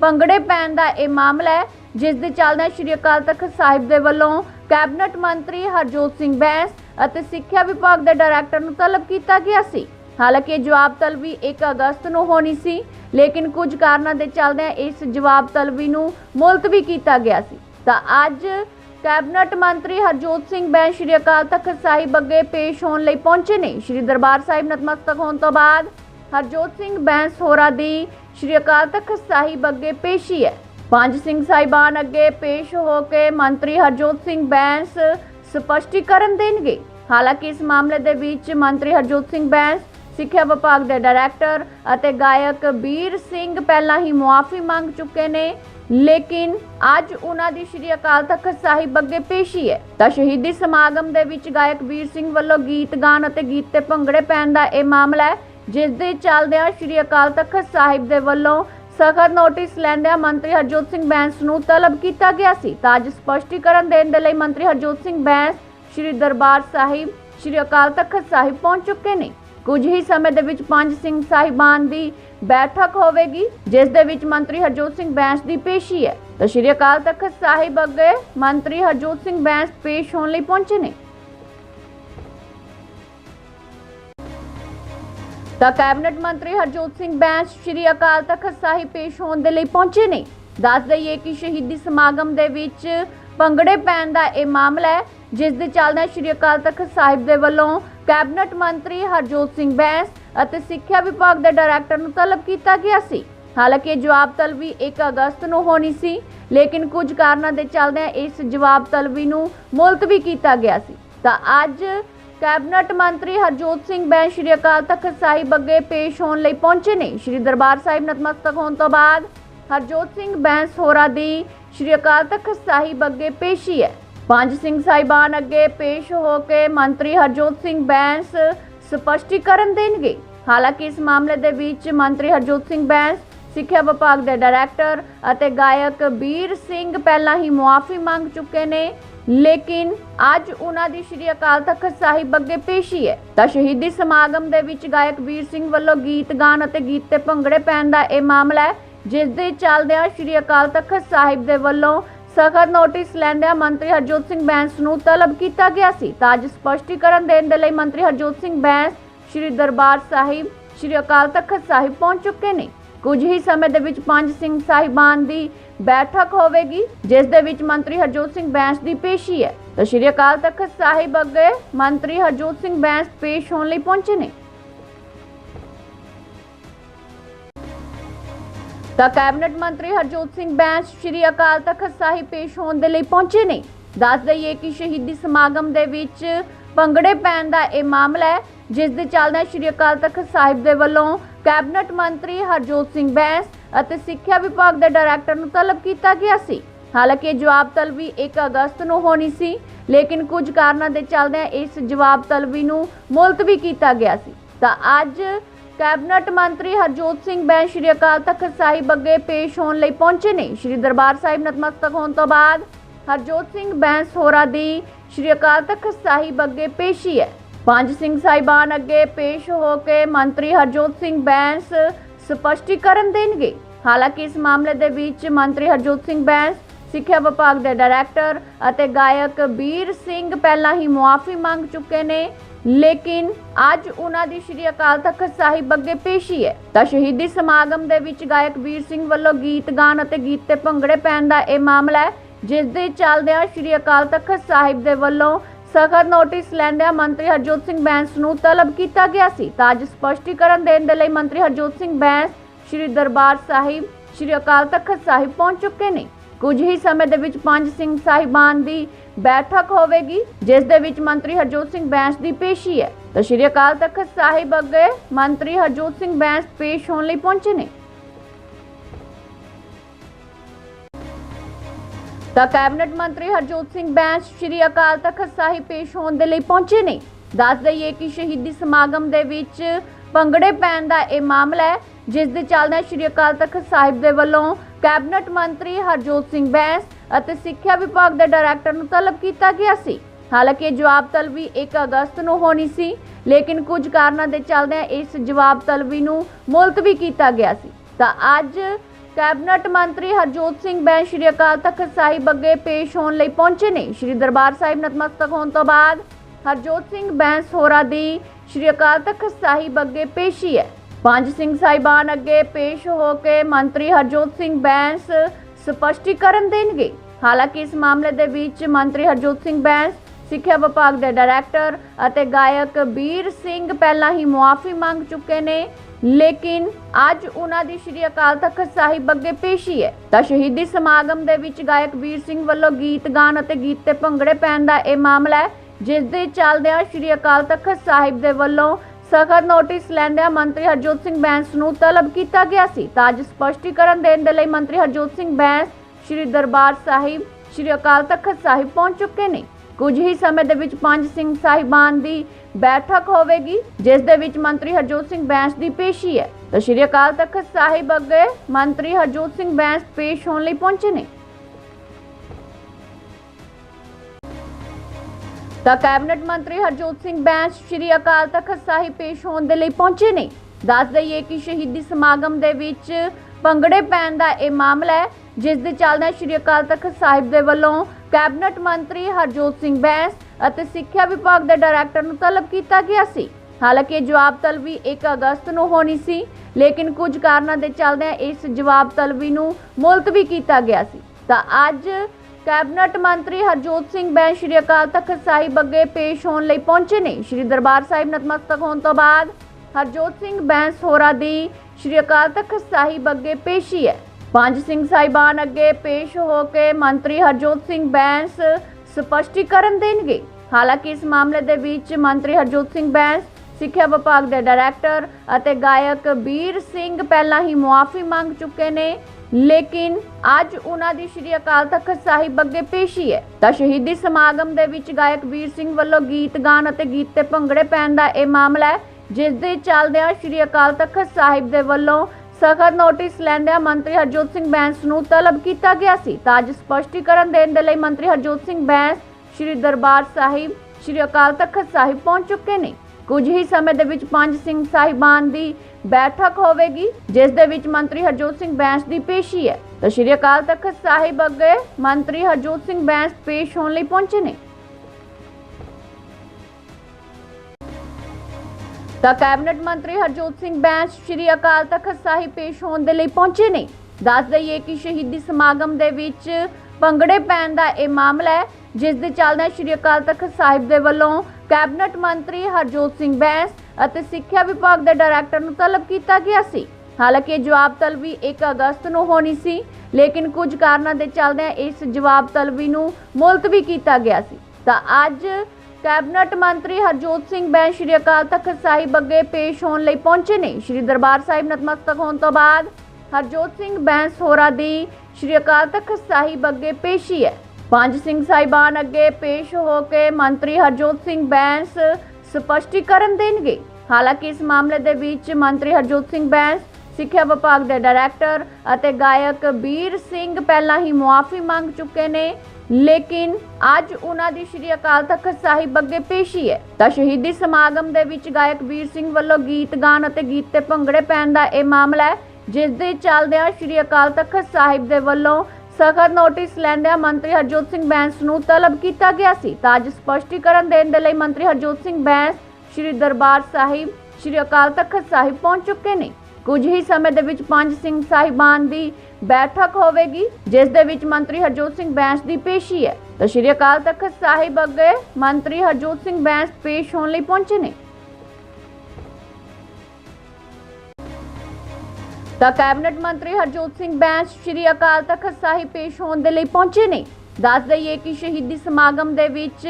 ਭੰਗੜੇ ਪੈਣ ਦਾ ਇਹ ਮਾਮਲਾ ਹੈ, ਜਿਸ ਦੇ ਚੱਲਦਿਆਂ ਸ਼੍ਰੀ ਅਕਾਲ ਤਖਤ ਸਾਹਿਬ ਦੇ ਵੱਲੋਂ ਕੈਬਨਿਟ ਮੰਤਰੀ ਹਰਜੋਤ ਸਿੰਘ ਬੈਂਸ ਅਤੇ ਸਿੱਖਿਆ ਵਿਭਾਗ ਦੇ ਡਾਇਰੈਕਟਰ ਨੂੰ ਤਲਬ ਕੀਤਾ ਗਿਆ ਸੀ। ਹਾਲਾਂਕਿ ਇਹ ਜਵਾਬ ਤਲਬੀ 1 ਅਗਸਤ ਨੂੰ ਹੋਣੀ ਸੀ, ਲੇਕਿਨ ਕੁਝ ਕਾਰਨਾਂ ਦੇ ਚੱਲਦਿਆਂ ਇਸ ਜਵਾਬ ਤਲਬੀ ਨੂੰ ਮੁਲਤਵੀ ਕੀਤਾ ਗਿਆ ਸੀ। ਤਾਂ ਅੱਜ ਕੈਬਨਿਟ ਮੰਤਰੀ ਹਰਜੋਤ ਸਿੰਘ ਬੈਂਸ ਸ਼੍ਰੀ ਅਕਾਲ ਤਖਤ ਸਾਹਿਬ ਅੱਗੇ ਪੇਸ਼ ਹੋਣ ਲਈ ਪਹੁੰਚੇ ਨੇ। ਸ਼੍ਰੀ ਦਰਬਾਰ ਸਾਹਿਬ ਨਤਮਸਤਕ ਹੋਣ ਤੋਂ ਬਾਅਦ ਹਰਜੋਤ ਸਿੰਘ ਬੈਂਸ ਹੋਰਾਂ ਦੀ ਸ਼੍ਰੀ ਅਕਾਲ ਤਖਤ ਸਾਹਿਬ ਅੱਗੇ ਪੇਸ਼ੀ ਹੈ। ਪੰਜ ਸਿੰਘ ਸਾਹਿਬਾਨ ਅੱਗੇ ਪੇਸ਼ ਹੋ ਕੇ ਮੰਤਰੀ ਹਰਜੋਤ ਸਿੰਘ ਬੈਂਸ ਸਪਸ਼ਟੀਕਰਨ ਦੇਣਗੇ। ਹਾਲਾਂਕਿ ਇਸ ਮਾਮਲੇ ਦੇ ਵਿੱਚ ਮੰਤਰੀ ਹਰਜੋਤ ਸਿੰਘ ਬੈਂਸ, ਸਿੱਖਿਆ ਵਿਭਾਗ ਦੇ ਡਾਇਰੈਕਟਰ ਅਤੇ ਗਾਇਕ ਵੀਰ ਸਿੰਘ ਪਹਿਲਾਂ ਹੀ ਮੁਆਫੀ ਮੰਗ ਚੁੱਕੇ ਨੇ। ਲੇਕਿਨ ਅੱਜ ਉਹਨਾਂ ਦੀ ਸ਼੍ਰੀ ਅਕਾਲ ਤਖਤ ਸਾਹਿਬ ਅੱਗੇ ਪੇਸ਼ੀ ਹੈ। ਤਾਂ ਸ਼ਹੀਦੀ ਸਮਾਗਮ ਦੇ ਵਿੱਚ ਗਾਇਕ ਵੀਰ ਸਿੰਘ ਵੱਲੋਂ ਗੀਤ ਗਾਣ ਅਤੇ ਗੀਤ ਤੇ ਭੰਗੜੇ ਪੈਣ ਦਾ ਇਹ ਮਾਮਲਾ ਹੈ, ਜਿਸ ਦੇ ਚੱਲਦਿਆਂ ਸ਼੍ਰੀ ਅਕਾਲ ਤਖਤ ਸਾਹਿਬ ਦੇ ਵੱਲੋਂ ਸਖਤ ਨੋਟਿਸ ਲੈਂਦਿਆਂ ਮੰਤਰੀ ਹਰਜੋਤ ਸਿੰਘ ਬੈਂਸ ਨੂੰ ਤਲਬ ਕੀਤਾ ਗਿਆ ਸੀ। ਤਾਂ ਅੱਜ ਸਪਸ਼ਟੀਕਰਨ ਦੇਣ ਦੇ ਲਈ ਮੰਤਰੀ ਹਰਜੋਤ ਸਿੰਘ ਬੈਂਸ ਸ਼੍ਰੀ ਦਰਬਾਰ ਸਾਹਿਬ, ਸ਼੍ਰੀ ਅਕਾਲ ਤਖਤ ਸਾਹਿਬ ਪਹੁੰਚ ਚੁੱਕੇ ਨੇ। ਕੁਝ ਹੀ ਸਮੇਂ ਦੇ ਵਿੱਚ ਪੰਜ ਸਿੰਘ ਸਾਹਿਬਾਨ ਦੀ ਬੈਠਕ ਹੋਵੇਗੀ, ਜਿਸ ਦੇ ਵਿੱਚ ਮੰਤਰੀ ਹਰਜੋਤ ਸਿੰਘ ਬੈਂਸ ਦੀ ਪੇਸ਼ੀ ਹੈ। ਤਾਂ ਸ਼੍ਰੀ ਅਕਾਲ ਤਖਤ ਸਾਹਿਬ ਅੱਗੇ ਮੰਤਰੀ ਹਰਜੋਤ ਸਿੰਘ ਬੈਂਸ ਪੇਸ਼ ਹੋਣ ਲਈ ਪਹੁੰਚੇ ਨੇ। ਤਾਂ ਕੈਬਨਿਟ ਮੰਤਰੀ ਹਰਜੋਤ ਸਿੰਘ ਬੈਂਸ ਸ਼੍ਰੀ ਅਕਾਲ ਤਖਤ ਸਾਹਿਬ ਪੇਸ਼ ਹੋਣ ਦੇ ਲਈ ਪਹੁੰਚੇ ਨੇ। ਦੱਸ ਦਈਏ ਕਿ ਸ਼ਹੀਦੀ ਸਮਾਗਮ ਦੇ ਵਿੱਚ ਭੰਗੜੇ ਪੈਣ ਦਾ ਇਹ ਮਾਮਲਾ ਹੈ, ਜਿਸ ਦੇ ਚੱਲਦਿਆਂ ਸ਼੍ਰੀ ਅਕਾਲ ਤਖਤ ਸਾਹਿਬ ਦੇ ਵੱਲੋਂ ਕੈਬਨਿਟ ਮੰਤਰੀ ਹਰਜੋਤ ਸਿੰਘ ਬੈਂਸ ਅਤੇ ਸਿੱਖਿਆ ਵਿਭਾਗ ਦੇ ਡਾਇਰੈਕਟਰ ਨੂੰ ਤਲਬ ਕੀਤਾ ਗਿਆ ਸੀ। ਹਾਲਾਂਕਿ ਜਵਾਬ ਤਲਬੀ 1 ਅਗਸਤ ਨੂੰ ਹੋਣੀ ਸੀ, ਲੇਕਿਨ ਕੁਝ ਕਾਰਨਾਂ ਦੇ ਚੱਲਦਿਆਂ ਇਸ ਜਵਾਬ ਤਲਬੀ ਨੂੰ ਮੁਲਤਵੀ ਕੀਤਾ ਗਿਆ ਸੀ। ਤਾਂ ਅੱਜ ਕੈਬਨਿਟ ਮੰਤਰੀ ਹਰਜੋਤ ਸਿੰਘ ਬੈਂਸ ਸ਼੍ਰੀ ਅਕਾਲ ਤਖਤ ਸਾਹਿਬ ਅੱਗੇ ਪੇਸ਼ ਹੋਣ ਲਈ ਪਹੁੰਚੇ ਨੇ। ਸ਼੍ਰੀ ਦਰਬਾਰ ਸਾਹਿਬ ਨਤਮਸਤਕ ਹੋਣ ਤੋਂ ਬਾਅਦ ਹਰਜੋਤ ਸਿੰਘ ਬੈਂਸ ਹੋਰਾਂ ਦੀ ਸ਼੍ਰੀ ਅਕਾਲ ਤਖਤ ਸਾਹਿਬ ਅੱਗੇ ਪੇਸ਼ੀ ਹੈ। ਪੰਜ ਸਿੰਘ ਸਾਹਿਬਾਨ ਅੱਗੇ ਪੇਸ਼ ਹੋ ਕੇ ਮੰਤਰੀ ਹਰਜੋਤ ਸਿੰਘ ਬੈਂਸ ਸਪਸ਼ਟੀਕਰਨ ਦੇਣਗੇ। ਹਾਲਾਂਕਿ ਇਸ ਮਾਮਲੇ ਦੇ ਵਿੱਚ ਮੰਤਰੀ ਹਰਜੋਤ ਸਿੰਘ ਬੈਂਸ, ਸਿੱਖਿਆ ਵਿਭਾਗ ਦੇ ਡਾਇਰੈਕਟਰ ਅਤੇ ਗਾਇਕ ਵੀਰ ਸਿੰਘ ਪਹਿਲਾਂ ਹੀ ਮੁਆਫੀ ਮੰਗ ਚੁੱਕੇ ਨੇ, ਲੇਕਿਨ ਅੱਜ ਉਹਨਾਂ ਦੀ ਸ਼੍ਰੀ ਅਕਾਲ ਤਖਤ ਸਾਹਿਬ ਅੱਗੇ ਪੇਸ਼ੀ ਹੈ। ਤਾਂ ਸ਼ਹੀਦੀ ਸਮਾਗਮ ਦੇ ਵਿੱਚ ਗਾਇਕ ਵੀਰ ਸਿੰਘ ਵੱਲੋਂ ਗੀਤ ਗਾਣ ਅਤੇ ਗੀਤ ਤੇ ਭੰਗੜੇ ਪੈਣ ਦਾ ਇਹ ਮਾਮਲਾ ਹੈ, ਜਿਸ ਦੇ ਚੱਲਦਿਆਂ ਸ਼੍ਰੀ ਅਕਾਲ ਤਖਤ ਸਾਹਿਬ ਦੇ ਵੱਲੋਂ ਸਖਤ ਨੋਟਿਸ ਲੈਂਦਿਆਂ ਮੰਤਰੀ ਹਰਜੋਤ ਸਿੰਘ ਬੈਂਸ ਨੂੰ ਤਲਬ ਕੀਤਾ ਗਿਆ ਸੀ। ਤਾਂ ਅੱਜ ਸਪਸ਼ਟੀਕਰਨ ਦੇਣ ਦੇ ਲਈ ਮੰਤਰੀ ਹਰਜੋਤ ਸਿੰਘ ਬੈਂਸ ਸ਼੍ਰੀ ਦਰਬਾਰ ਸਾਹਿਬ, ਸ਼੍ਰੀ ਅਕਾਲ ਤਖਤ ਸਾਹਿਬ ਪਹੁੰਚ ਚੁੱਕੇ ਨੇ। ਕੁਝ ਹੀ ਸਮੇਂ ਦੇ ਵਿੱਚ ਪੰਜ ਸਿੰਘ ਸਾਹਿਬਾਨ ਦੀ ਬੈਠਕ ਹੋਵੇਗੀ, ਜਿਸ ਦੇ ਵਿੱਚ ਮੰਤਰੀ ਹਰਜੋਤ ਸਿੰਘ ਬੈਂਸ ਦੀ ਪੇਸ਼ੀ ਹੈ। ਤਾਂ ਸ਼੍ਰੀ ਅਕਾਲ ਤਖਤ ਸਾਹਿਬ ਅੱਗੇ ਮੰਤਰੀ ਹਰਜੋਤ ਸਿੰਘ ਬੈਂਸ ਪੇਸ਼ ਹੋਣ ਲਈ ਪਹੁੰਚੇ ਨੇ। ਤਾਂ ਕੈਬਨਿਟ ਮੰਤਰੀ ਹਰਜੋਤ ਸਿੰਘ ਬੈਂਸ ਸ਼੍ਰੀ ਅਕਾਲ ਤਖਤ ਸਾਹਿਬ ਪੇਸ਼ ਹੋਣ ਦੇ ਲਈ ਪਹੁੰਚੇ ਨੇ। ਦੱਸ ਦਈਏ ਕਿ ਸ਼ਹੀਦੀ ਸਮਾਗਮ ਦੇ ਵਿੱਚ ਭੰਗੜੇ ਪੈਣ ਦਾ ਇਹ ਮਾਮਲਾ ਹੈ, ਜਿਸ ਦੇ ਚੱਲਦਿਆਂ ਸ਼੍ਰੀ ਅਕਾਲ ਤਖਤ ਸਾਹਿਬ ਦੇ ਵੱਲੋਂ ਕੈਬਨਿਟ ਮੰਤਰੀ ਹਰਜੋਤ ਸਿੰਘ ਬੈਂਸ ਅਤੇ ਸਿੱਖਿਆ ਵਿਭਾਗ ਦੇ ਡਾਇਰੈਕਟਰ ਨੂੰ ਤਲਬ ਕੀਤਾ ਗਿਆ ਸੀ। ਹਾਲਾਂਕਿ ਇਹ ਜਵਾਬ ਤਲਬੀ 1 ਅਗਸਤ ਨੂੰ ਹੋਣੀ ਸੀ, ਲੇਕਿਨ ਕੁਝ ਕਾਰਨਾਂ ਦੇ ਚੱਲਦਿਆਂ ਇਸ ਜਵਾਬ ਤਲਬੀ ਨੂੰ ਮੁਲਤਵੀ ਕੀਤਾ ਗਿਆ ਸੀ। ਤਾਂ ਅੱਜ ਕੈਬਨਿਟ ਮੰਤਰੀ ਹਰਜੋਤ ਸਿੰਘ ਬੈਂਸ ਸ਼੍ਰੀ ਅਕਾਲ ਤਖਤ ਸਾਹਿਬ ਅੱਗੇ ਪੇਸ਼ ਹੋਣ ਲਈ ਪਹੁੰਚੇ ਨੇ। ਸ਼੍ਰੀ ਦਰਬਾਰ ਸਾਹਿਬ ਨਤਮਸਤਕ ਹੋਣ ਤੋਂ ਬਾਅਦ ਹਰਜੋਤ ਸਿੰਘ ਬੈਂਸ ਹੋਰਾਂ ਦੀ ਸ਼੍ਰੀ ਅਕਾਲ ਤਖਤ ਸਾਹਿਬ ਅੱਗੇ ਪੇਸ਼ੀ ਹੈ। ਪੰਜ ਸਿੰਘ ਸਾਹਿਬਾਨ ਅੱਗੇ ਪੇਸ਼ ਹੋ ਕੇ ਮੰਤਰੀ ਹਰਜੋਤ ਸਿੰਘ ਬੈਂਸ ਸਪਸ਼ਟੀਕਰਨ ਦੇਣਗੇ। ਹਾਲਾਂਕਿ ਇਸ ਮਾਮਲੇ ਦੇ ਵਿੱਚ ਮੰਤਰੀ ਹਰਜੋਤ ਸਿੰਘ ਬੈਂਸ, ਸਿੱਖਿਆ ਵਿਭਾਗ ਦੇ ਡਾਇਰੈਕਟਰ ਅਤੇ ਗਾਇਕ ਵੀਰ ਸਿੰਘ ਪਹਿਲਾਂ ਹੀ ਮੁਆਫੀ ਮੰਗ ਚੁੱਕੇ ਨੇ। ਲੇਕਿਨ ਅੱਜ ਉਹਨਾਂ ਦੀ ਸ਼੍ਰੀ ਅਕਾਲ ਤਖਤ ਸਾਹਿਬ ਅੱਗੇ ਪੇਸ਼ੀ ਹੈ। ਤਾਂ ਸ਼ਹੀਦੀ ਸਮਾਗਮ ਦੇ ਵਿੱਚ ਗਾਇਕ ਵੀਰ ਸਿੰਘ ਵੱਲੋਂ ਗੀਤ ਗਾਣ ਅਤੇ ਗੀਤ ਤੇ ਭੰਗੜੇ ਪੈਣ ਦਾ ਇਹ ਮਾਮਲਾ ਹੈ, ਜਿਸ ਦੇ ਚੱਲਦਿਆਂ ਸ਼੍ਰੀ ਅਕਾਲ ਤਖਤ ਸਾਹਿਬ ਦੇ ਵੱਲੋਂ ਸਖਤ ਨੋਟਿਸ ਲੈਂਦਿਆਂ ਮੰਤਰੀ ਹਰਜੋਤ ਸਿੰਘ ਬੈਂਸ ਨੂੰ ਤਲਬ ਕੀਤਾ ਗਿਆ ਸੀ। ਤਾਂ ਅੱਜ ਸਪਸ਼ਟੀਕਰਨ ਦੇਣ ਦੇ ਲਈ ਮੰਤਰੀ ਹਰਜੋਤ ਸਿੰਘ ਬੈਂਸ ਸ਼੍ਰੀ ਦਰਬਾਰ ਸਾਹਿਬ, ਸ਼੍ਰੀ ਅਕਾਲ ਤਖਤ ਸਾਹਿਬ ਪਹੁੰਚ ਚੁੱਕੇ ਨੇ। ਕੁਝ ਹੀ ਸਮੇਂ ਦੇ ਵਿੱਚ ਪੰਜ ਸਿੰਘ ਸਾਹਿਬਾਨ ਦੀ ਬੈਠਕ ਹੋਵੇਗੀ, ਜਿਸ ਦੇ ਵਿੱਚ ਮੰਤਰੀ ਹਰਜੋਤ ਸਿੰਘ ਬੈਂਸ ਦੀ ਪੇਸ਼ੀ ਹੈ। ਤਾਂ ਸ਼੍ਰੀ ਅਕਾਲ ਤਖਤ ਸਾਹਿਬ ਅੱਗੇ ਮੰਤਰੀ ਹਰਜੋਤ ਸਿੰਘ ਬੈਂਸ ਪੇਸ਼ ਹੋਣ ਲਈ ਪਹੁੰਚੇ ਨੇ। ਤਾਂ ਕੈਬਨਿਟ ਮੰਤਰੀ ਹਰਜੋਤ ਸਿੰਘ ਬੈਂਸ ਸ਼੍ਰੀ ਅਕਾਲ ਤਖਤ ਸਾਹਿਬ ਪੇਸ਼ ਹੋਣ ਦੇ ਲਈ ਪਹੁੰਚੇ ਨੇ। ਦੱਸ ਦਈਏ ਕਿ ਸ਼ਹੀਦੀ ਸਮਾਗਮ ਦੇ ਵਿੱਚ ਭੰਗੜੇ ਪੈਣ ਦਾ ਇਹ ਮਾਮਲਾ ਹੈ, ਜਿਸ ਦੇ ਚੱਲਦਿਆਂ ਸ਼੍ਰੀ ਅਕਾਲ ਤਖਤ ਸਾਹਿਬ ਦੇ ਵੱਲੋਂ ਕੈਬਨਿਟ ਮੰਤਰੀ ਹਰਜੋਤ ਸਿੰਘ ਬੈਂਸ ਅਤੇ ਸਿੱਖਿਆ ਵਿਭਾਗ ਦੇ ਡਾਇਰੈਕਟਰ ਨੂੰ ਤਲਬ ਕੀਤਾ ਗਿਆ ਸੀ। ਹਾਲਾਂਕਿ ਇਹ ਜਵਾਬ ਤਲਬੀ 1 ਅਗਸਤ ਨੂੰ ਹੋਣੀ ਸੀ, ਲੇਕਿਨ ਕੁਝ ਕਾਰਨਾਂ ਦੇ ਚੱਲਦਿਆਂ ਇਸ ਜਵਾਬ ਤਲਬੀ ਨੂੰ ਮੁਲਤਵੀ ਕੀਤਾ ਗਿਆ ਸੀ। ਤਾਂ ਅੱਜ ਕੈਬਨਿਟ ਮੰਤਰੀ ਹਰਜੋਤ ਸਿੰਘ ਬੈਂਸ ਸ਼੍ਰੀ ਅਕਾਲ ਤਖਤ ਸਾਹਿਬ ਅੱਗੇ ਪੇਸ਼ ਹੋਣ ਲਈ ਪਹੁੰਚੇ ਨੇ। ਸ਼੍ਰੀ ਦਰਬਾਰ ਸਾਹਿਬ ਨਤਮਸਤਕ ਹੋਣ ਤੋਂ ਬਾਅਦ ਹਰਜੋਤ ਸਿੰਘ ਬੈਂਸ ਹੋਰਾਂ ਦੀ ਸ਼੍ਰੀ ਅਕਾਲ ਤਖਤ ਸਾਹਿਬ ਅੱਗੇ ਪੇਸ਼ੀ ਹੈ। ਪੰਜ ਸਿੰਘ ਸਾਹਿਬਾਨ ਅੱਗੇ ਪੇਸ਼ ਹੋ ਕੇ ਮੰਤਰੀ ਹਰਜੋਤ ਸਿੰਘ ਬੈਂਸ ਸਪਸ਼ਟੀਕਰਨ ਦੇਣਗੇ। ਹਾਲਾਂਕਿ ਇਸ ਮਾਮਲੇ ਦੇ ਵਿੱਚ ਮੰਤਰੀ ਹਰਜੋਤ ਸਿੰਘ ਬੈਂਸ, ਸਿੱਖਿਆ ਵਿਭਾਗ ਦੇ ਡਾਇਰੈਕਟਰ ਅਤੇ ਗਾਇਕ ਵੀਰ ਸਿੰਘ ਪਹਿਲਾਂ ਹੀ ਮੁਆਫੀ ਮੰਗ ਚੁੱਕੇ ਨੇ, ਲੇਕਿਨ ਅੱਜ ਉਹਨਾਂ ਦੀ ਸ਼੍ਰੀ ਅਕਾਲ ਤਖਤ ਸਾਹਿਬ ਅੱਗੇ ਪੇਸ਼ੀ ਹੈ। ਤਾਂ ਸ਼ਹੀਦੀ ਸਮਾਗਮ ਦੇ ਵਿੱਚ ਗਾਇਕ ਵੀਰ ਸਿੰਘ ਵੱਲੋਂ ਗੀਤ ਗਾਣ ਅਤੇ ਗੀਤ ਤੇ ਭੰਗੜੇ ਪੈਣ ਦਾ ਇਹ ਮਾਮਲਾ ਹੈ, ਜਿਸ ਦੇ ਚੱਲਦਿਆਂ ਸ਼੍ਰੀ ਅਕਾਲ ਤਖਤ ਸਾਹਿਬ ਦੇ ਵੱਲੋਂ ਸਖਤ ਨੋਟਿਸ ਲੈਂਦਿਆਂ ਮੰਤਰੀ ਹਰਜੋਤ ਸਿੰਘ ਬੈਂਸ ਨੂੰ ਤਲਬ ਕੀਤਾ ਗਿਆ ਸੀ। ਤਾਂ ਅੱਜ ਸਪਸ਼ਟੀਕਰਨ ਦੇਣ ਦੇ ਲਈ ਮੰਤਰੀ ਹਰਜੋਤ ਸਿੰਘ ਬੈਂਸ ਸ਼੍ਰੀ ਦਰਬਾਰ ਸਾਹਿਬ, ਸ਼੍ਰੀ ਅਕਾਲ ਤਖਤ ਸਾਹਿਬ ਪਹੁੰਚ ਚੁੱਕੇ ਨੇ। ਕੁਝ ਹੀ ਸਮੇਂ ਦੇ ਵਿੱਚ ਪੰਜ ਸਿੰਘ ਸਾਹਿਬਾਨ ਦੀ ਬੈਠਕ ਹੋਵੇਗੀ, ਜਿਸ ਦੇ ਵਿੱਚ ਮੰਤਰੀ ਹਰਜੋਤ ਸਿੰਘ ਬੈਂਸ ਦੀ ਪੇਸ਼ੀ ਹੈ। ਤਾਂ ਸ਼੍ਰੀ ਅਕਾਲ ਤਖਤ ਸਾਹਿਬ ਅੱਗੇ ਮੰਤਰੀ ਹਰਜੋਤ ਸਿੰਘ ਬੈਂਸ ਪੇਸ਼ ਹੋਣ ਲਈ ਪਹੁੰਚੇ ਨੇ। ਤਾਂ ਕੈਬਨਿਟ ਮੰਤਰੀ ਹਰਜੋਤ ਸਿੰਘ ਬੈਂਸ ਸ਼੍ਰੀ ਅਕਾਲ ਤਖਤ ਸਾਹਿਬ ਪੇਸ਼ ਹੋਣ ਦੇ ਲਈ ਪਹੁੰਚੇ ਨੇ। ਦੱਸ ਦਈਏ ਕਿ ਸ਼ਹੀਦੀ ਸਮਾਗਮ ਦੇ ਵਿੱਚ ਭੰਗੜੇ ਪੈਣ ਦਾ ਇਹ ਮਾਮਲਾ ਹੈ, ਜਿਸ ਦੇ ਚੱਲਦਿਆਂ ਸ਼੍ਰੀ ਅਕਾਲ ਤਖਤ ਸਾਹਿਬ ਦੇ ਵੱਲੋਂ ਕੈਬਨਿਟ ਮੰਤਰੀ ਹਰਜੋਤ ਸਿੰਘ ਬੈਂਸ ਅਤੇ ਸਿੱਖਿਆ ਵਿਭਾਗ ਦੇ ਡਾਇਰੈਕਟਰ ਨੂੰ ਤਲਬ ਕੀਤਾ ਗਿਆ ਸੀ। ਹਾਲਾਂਕਿ ਇਹ ਜਵਾਬ ਤਲਬੀ 1 ਅਗਸਤ ਨੂੰ ਹੋਣੀ ਸੀ, ਲੇਕਿਨ ਕੁਝ ਕਾਰਨਾਂ ਦੇ ਚੱਲਦਿਆਂ ਇਸ ਜਵਾਬ ਤਲਬੀ ਨੂੰ ਮੁਲਤਵੀ ਕੀਤਾ ਗਿਆ ਸੀ। ਤਾਂ ਅੱਜ ਕੈਬਨਿਟ ਮੰਤਰੀ ਹਰਜੋਤ ਸਿੰਘ ਬੈਂਸ ਸ਼੍ਰੀ ਅਕਾਲ ਤਖਤ ਸਾਹਿਬ ਅੱਗੇ ਪੇਸ਼ ਹੋਣ ਲਈ ਪਹੁੰਚੇ ਨੇ। ਸ਼੍ਰੀ ਦਰਬਾਰ ਸਾਹਿਬ ਨਤਮਸਤਕ ਹੋਣ ਤੋਂ ਬਾਅਦ ਹਰਜੋਤ ਸਿੰਘ ਬੈਂਸ ਹੋਰਾਂ ਦੀ ਸ਼੍ਰੀ ਅਕਾਲ ਤਖਤ ਸਾਹਿਬ ਅੱਗੇ ਪੇਸ਼ੀ ਹੈ। ਪੰਜ ਸਿੰਘ ਸਾਹਿਬਾਨ ਅੱਗੇ ਪੇਸ਼ ਹੋ ਕੇ ਮੰਤਰੀ ਹਰਜੋਤ ਸਿੰਘ ਬੈਂਸ ਸਪਸ਼ਟੀਕਰਨ ਦੇਣਗੇ। ਹਾਲਾਂਕਿ ਇਸ ਮਾਮਲੇ ਦੇ ਵਿੱਚ ਮੰਤਰੀ ਹਰਜੋਤ ਸਿੰਘ ਬੈਂਸ, ਸਿੱਖਿਆ ਵਿਭਾਗ ਦੇ ਡਾਇਰੈਕਟਰ ਅਤੇ ਗਾਇਕ ਵੀਰ ਸਿੰਘ ਪਹਿਲਾਂ ਹੀ ਮੁਆਫੀ ਮੰਗ ਚੁੱਕੇ ਨੇ। ਲੇਕਿਨ ਅੱਜ ਉਹਨਾਂ ਦੀ ਸ਼੍ਰੀ ਅਕਾਲ ਤਖਤ ਸਾਹਿਬ ਅੱਗੇ ਪੇਸ਼ੀ ਹੈ। ਤਾਂ ਸ਼ਹੀਦੀ ਸਮਾਗਮ ਦੇ ਵਿੱਚ ਗਾਇਕ ਵੀਰ ਸਿੰਘ ਵੱਲੋਂ ਗੀਤ ਗਾਣ ਅਤੇ ਗੀਤ ਤੇ ਭੰਗੜੇ ਪੈਣ ਦਾ ਇਹ ਮਾਮਲਾ ਹੈ, ਜਿਸ ਦੇ ਚੱਲਦਿਆਂ ਸ਼੍ਰੀ ਅਕਾਲ ਤਖਤ ਸਾਹਿਬ ਦੇ ਵੱਲੋਂ ਸਖਤ ਨੋਟਿਸ ਲੈਂਦਿਆਂ ਮੰਤਰੀ ਹਰਜੋਤ ਸਿੰਘ ਬੈਂਸ ਨੂੰ ਤਲਬ ਕੀਤਾ ਗਿਆ ਸੀ। ਤਾਂ ਅੱਜ ਸਪਸ਼ਟੀਕਰਨ ਦੇਣ ਦੇ ਲਈ ਮੰਤਰੀ ਹਰਜੋਤ ਸਿੰਘ ਬੈਂਸ ਸ਼੍ਰੀ ਦਰਬਾਰ ਸਾਹਿਬ, ਸ਼੍ਰੀ ਅਕਾਲ ਤਖਤ ਸਾਹਿਬ ਪਹੁੰਚ ਚੁੱਕੇ ਨੇ। ਕੁਝ ਹੀ ਸਮੇਂ ਦੇ ਵਿੱਚ ਪੰਜ ਸਿੰਘ ਸਾਹਿਬਾਨ ਦੀ ਬੈਠਕ ਹੋਵੇਗੀ, ਜਿਸ ਦੇ ਵਿੱਚ ਮੰਤਰੀ ਹਰਜੋਤ ਸਿੰਘ ਬੈਂਸ ਦੀ ਪੇਸ਼ੀ ਹੈ। ਤਾਂ ਸ਼੍ਰੀ ਅਕਾਲ ਤਖਤ ਸਾਹਿਬ ਅੱਗੇ ਮੰਤਰੀ ਹਰਜੋਤ ਸਿੰਘ ਬੈਂਸ ਪੇਸ਼ ਹੋਣ ਲਈ ਪਹੁੰਚੇ ਨੇ। ਤਾਂ ਕੈਬਨਿਟ ਮੰਤਰੀ ਹਰਜੋਤ ਸਿੰਘ ਬੈਂਸ ਸ਼੍ਰੀ ਅਕਾਲ ਤਖਤ ਸਾਹਿਬ ਪੇਸ਼ ਹੋਣ ਦੇ ਲਈ ਪਹੁੰਚੇ ਨੇ। ਦੱਸ ਦਈਏ ਕਿ ਸ਼ਹੀਦੀ ਸਮਾਗਮ ਦੇ ਵਿੱਚ ਭੰਗੜੇ ਪੈਣ ਦਾ ਇਹ ਮਾਮਲਾ ਹੈ। ਜਿਸ ਦੇ ਚੱਲਦਿਆਂ ਸ਼੍ਰੀ ਅਕਾਲ ਤਖਤ ਸਾਹਿਬ ਦੇ ਵੱਲੋਂ ਕੈਬਨਿਟ ਮੰਤਰੀ ਹਰਜੋਤ ਸਿੰਘ ਬੈਂਸ ਅਤੇ ਸਿੱਖਿਆ ਵਿਭਾਗ ਦੇ ਡਾਇਰੈਕਟਰ ਨੂੰ ਤਲਬ ਕੀਤਾ ਗਿਆ ਸੀ। ਹਾਲਾਂਕਿ ਇਹ ਜਵਾਬ ਤਲਬੀ 1 ਅਗਸਤ ਨੂੰ ਹੋਣੀ ਸੀ, ਲੇਕਿਨ ਕੁਝ ਕਾਰਨਾਂ ਦੇ ਚੱਲਦਿਆਂ ਇਸ ਜਵਾਬ ਤਲਬੀ ਨੂੰ ਮੁਲਤਵੀ ਕੀਤਾ ਗਿਆ ਸੀ। ਤਾਂ ਅੱਜ ਕੈਬਨਿਟ ਮੰਤਰੀ ਹਰਜੋਤ ਸਿੰਘ ਬੈਂਸ ਸ਼੍ਰੀ ਅਕਾਲ ਤਖਤ ਸਾਹਿਬ ਅੱਗੇ ਪੇਸ਼ ਹੋਣ ਲਈ ਪਹੁੰਚੇ ਨੇ। ਸ਼੍ਰੀ ਦਰਬਾਰ ਸਾਹਿਬ ਨਤਮਸਤਕ ਹੋਣ ਤੋਂ ਬਾਅਦ ਹਰਜੋਤ ਸਿੰਘ ਬੈਂਸ ਹੋਰਾਂ ਦੀ ਸ਼੍ਰੀ ਅਕਾਲ ਤਖਤ ਸਾਹਿਬ ਅੱਗੇ ਪੇਸ਼ੀ ਹੈ। ਪੰਜ ਸਿੰਘ ਸਾਹਿਬਾਨ ਅੱਗੇ ਪੇਸ਼ ਹੋ ਕੇ ਮੰਤਰੀ ਹਰਜੋਤ ਸਿੰਘ ਬੈਂਸ ਸਪਸ਼ਟੀਕਰਨ ਦੇਣਗੇ। ਹਾਲਾਂਕਿ ਇਸ ਮਾਮਲੇ ਦੇ ਵਿੱਚ ਮੰਤਰੀ ਹਰਜੋਤ ਸਿੰਘ ਬੈਂਸ, ਸਿੱਖਿਆ ਵਿਭਾਗ ਦੇ ਡਾਇਰੈਕਟਰ ਅਤੇ ਗਾਇਕ ਵੀਰ ਸਿੰਘ ਪਹਿਲਾਂ ਹੀ ਮੁਆਫੀ ਮੰਗ ਚੁੱਕੇ ਨੇ, ਲੇਕਿਨ ਅੱਜ ਉਹਨਾਂ ਦੀ ਸ਼੍ਰੀ ਅਕਾਲ ਤਖਤ ਸਾਹਿਬ ਅੱਗੇ ਪੇਸ਼ੀ ਹੈ। ਤਾਂ ਸ਼ਹੀਦੀ ਸਮਾਗਮ ਦੇ ਵਿੱਚ ਗਾਇਕ ਵੀਰ ਸਿੰਘ ਵੱਲੋਂ ਗੀਤ ਗਾਣ ਅਤੇ ਗੀਤ ਤੇ ਭੰਗੜੇ ਪੈਣ ਦਾ ਇਹ ਮਾਮਲਾ ਹੈ, ਜਿਸ ਦੇ ਚੱਲਦਿਆਂ ਸ਼੍ਰੀ ਅਕਾਲ ਤਖਤ ਸਾਹਿਬ ਦੇ ਵੱਲੋਂ ਸਖਤ ਨੋਟਿਸ ਲੈਂਦਿਆਂ ਮੰਤਰੀ ਹਰਜੋਤ ਸਿੰਘ ਬੈਂਸ ਨੂੰ ਤਲਬ ਕੀਤਾ ਗਿਆ ਸੀ। ਤਾਂ ਅੱਜ ਸਪਸ਼ਟੀਕਰਨ ਦੇਣ ਦੇ ਲਈ ਮੰਤਰੀ ਹਰਜੋਤ ਸਿੰਘ ਬੈਂਸ ਸ਼੍ਰੀ ਦਰਬਾਰ ਸਾਹਿਬ, ਸ਼੍ਰੀ ਅਕਾਲ ਤਖਤ ਸਾਹਿਬ ਪਹੁੰਚ ਚੁੱਕੇ ਨੇ। ਕੁਝ ਹੀ ਸਮੇਂ ਦੇ ਵਿੱਚ ਪੰਜ ਸਿੰਘ ਸਾਹਿਬਾਨ ਦੀ ਬੈਠਕ ਹੋਵੇਗੀ, ਜਿਸ ਦੇ ਵਿੱਚ ਮੰਤਰੀ ਹਰਜੋਤ ਸਿੰਘ ਬੈਂਸ ਦੀ ਪੇਸ਼ੀ ਹੈ। ਤਾਂ ਸ਼੍ਰੀ ਅਕਾਲ ਤਖਤ ਸਾਹਿਬ ਅੱਗੇ ਮੰਤਰੀ ਹਰਜੋਤ ਸਿੰਘ ਬੈਂਸ ਪੇਸ਼ ਹੋਣ ਲਈ ਪਹੁੰਚੇ ਨੇ। ਤਾਂ ਕੈਬਨਿਟ ਮੰਤਰੀ ਹਰਜੋਤ ਸਿੰਘ ਬੈਂਸ ਸ਼੍ਰੀ ਅਕਾਲ ਤਖਤ ਸਾਹਿਬ ਪੇਸ਼ ਹੋਣ ਦੇ ਲਈ ਪਹੁੰਚੇ ਨੇ। ਦੱਸ ਦਈਏ ਕਿ ਸ਼ਹੀਦੀ ਸਮਾਗਮ ਦੇ ਵਿੱਚ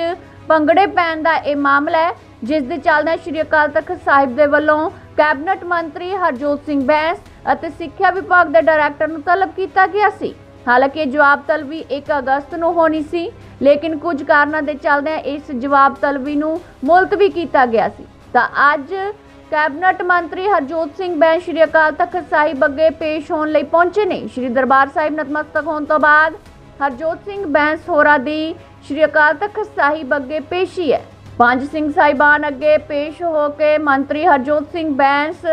ਭੰਗੜੇ ਪੈਣ ਦਾ ਇਹ ਮਾਮਲਾ ਹੈ, ਜਿਸ ਦੇ ਚੱਲਦਿਆਂ ਸ਼੍ਰੀ ਅਕਾਲ ਤਖਤ ਸਾਹਿਬ ਦੇ ਵੱਲੋਂ ਕੈਬਨਿਟ ਮੰਤਰੀ ਹਰਜੋਤ ਸਿੰਘ ਬੈਂਸ ਅਤੇ ਸਿੱਖਿਆ ਵਿਭਾਗ ਦੇ ਡਾਇਰੈਕਟਰ ਨੂੰ ਤਲਬ ਕੀਤਾ ਗਿਆ ਸੀ। ਹਾਲਾਂਕਿ ਇਹ ਜਵਾਬ ਤਲਬੀ 1 ਅਗਸਤ ਨੂੰ ਹੋਣੀ ਸੀ, ਲੇਕਿਨ ਕੁਝ ਕਾਰਨਾਂ ਦੇ ਚੱਲਦਿਆਂ ਇਸ ਜਵਾਬ ਤਲਬੀ ਨੂੰ ਮੁਲਤਵੀ ਕੀਤਾ ਗਿਆ ਸੀ। ਤਾਂ ਅੱਜ ਕੈਬਨਿਟ ਮੰਤਰੀ ਹਰਜੋਤ ਸਿੰਘ ਬੈਂਸ ਸ਼੍ਰੀ ਅਕਾਲ ਤਖਤ ਸਾਹਿਬ ਅੱਗੇ ਪੇਸ਼ ਹੋਣ ਲਈ ਪਹੁੰਚੇ ਨੇ। ਸ਼੍ਰੀ ਦਰਬਾਰ ਸਾਹਿਬ ਨਤਮਸਤਕ ਹੋਣ ਤੋਂ ਬਾਅਦ ਹਰਜੋਤ ਸਿੰਘ ਬੈਂਸ ਹੋਰਾਂ ਦੀ ਸ਼੍ਰੀ ਅਕਾਲ ਤਖਤ ਸਾਹਿਬ ਅੱਗੇ ਪੇਸ਼ੀ ਹੈ। ਪੰਜ ਸਿੰਘ ਸਾਹਿਬਾਨ ਅੱਗੇ ਪੇਸ਼ ਹੋ ਕੇ ਮੰਤਰੀ ਹਰਜੋਤ ਸਿੰਘ ਬੈਂਸ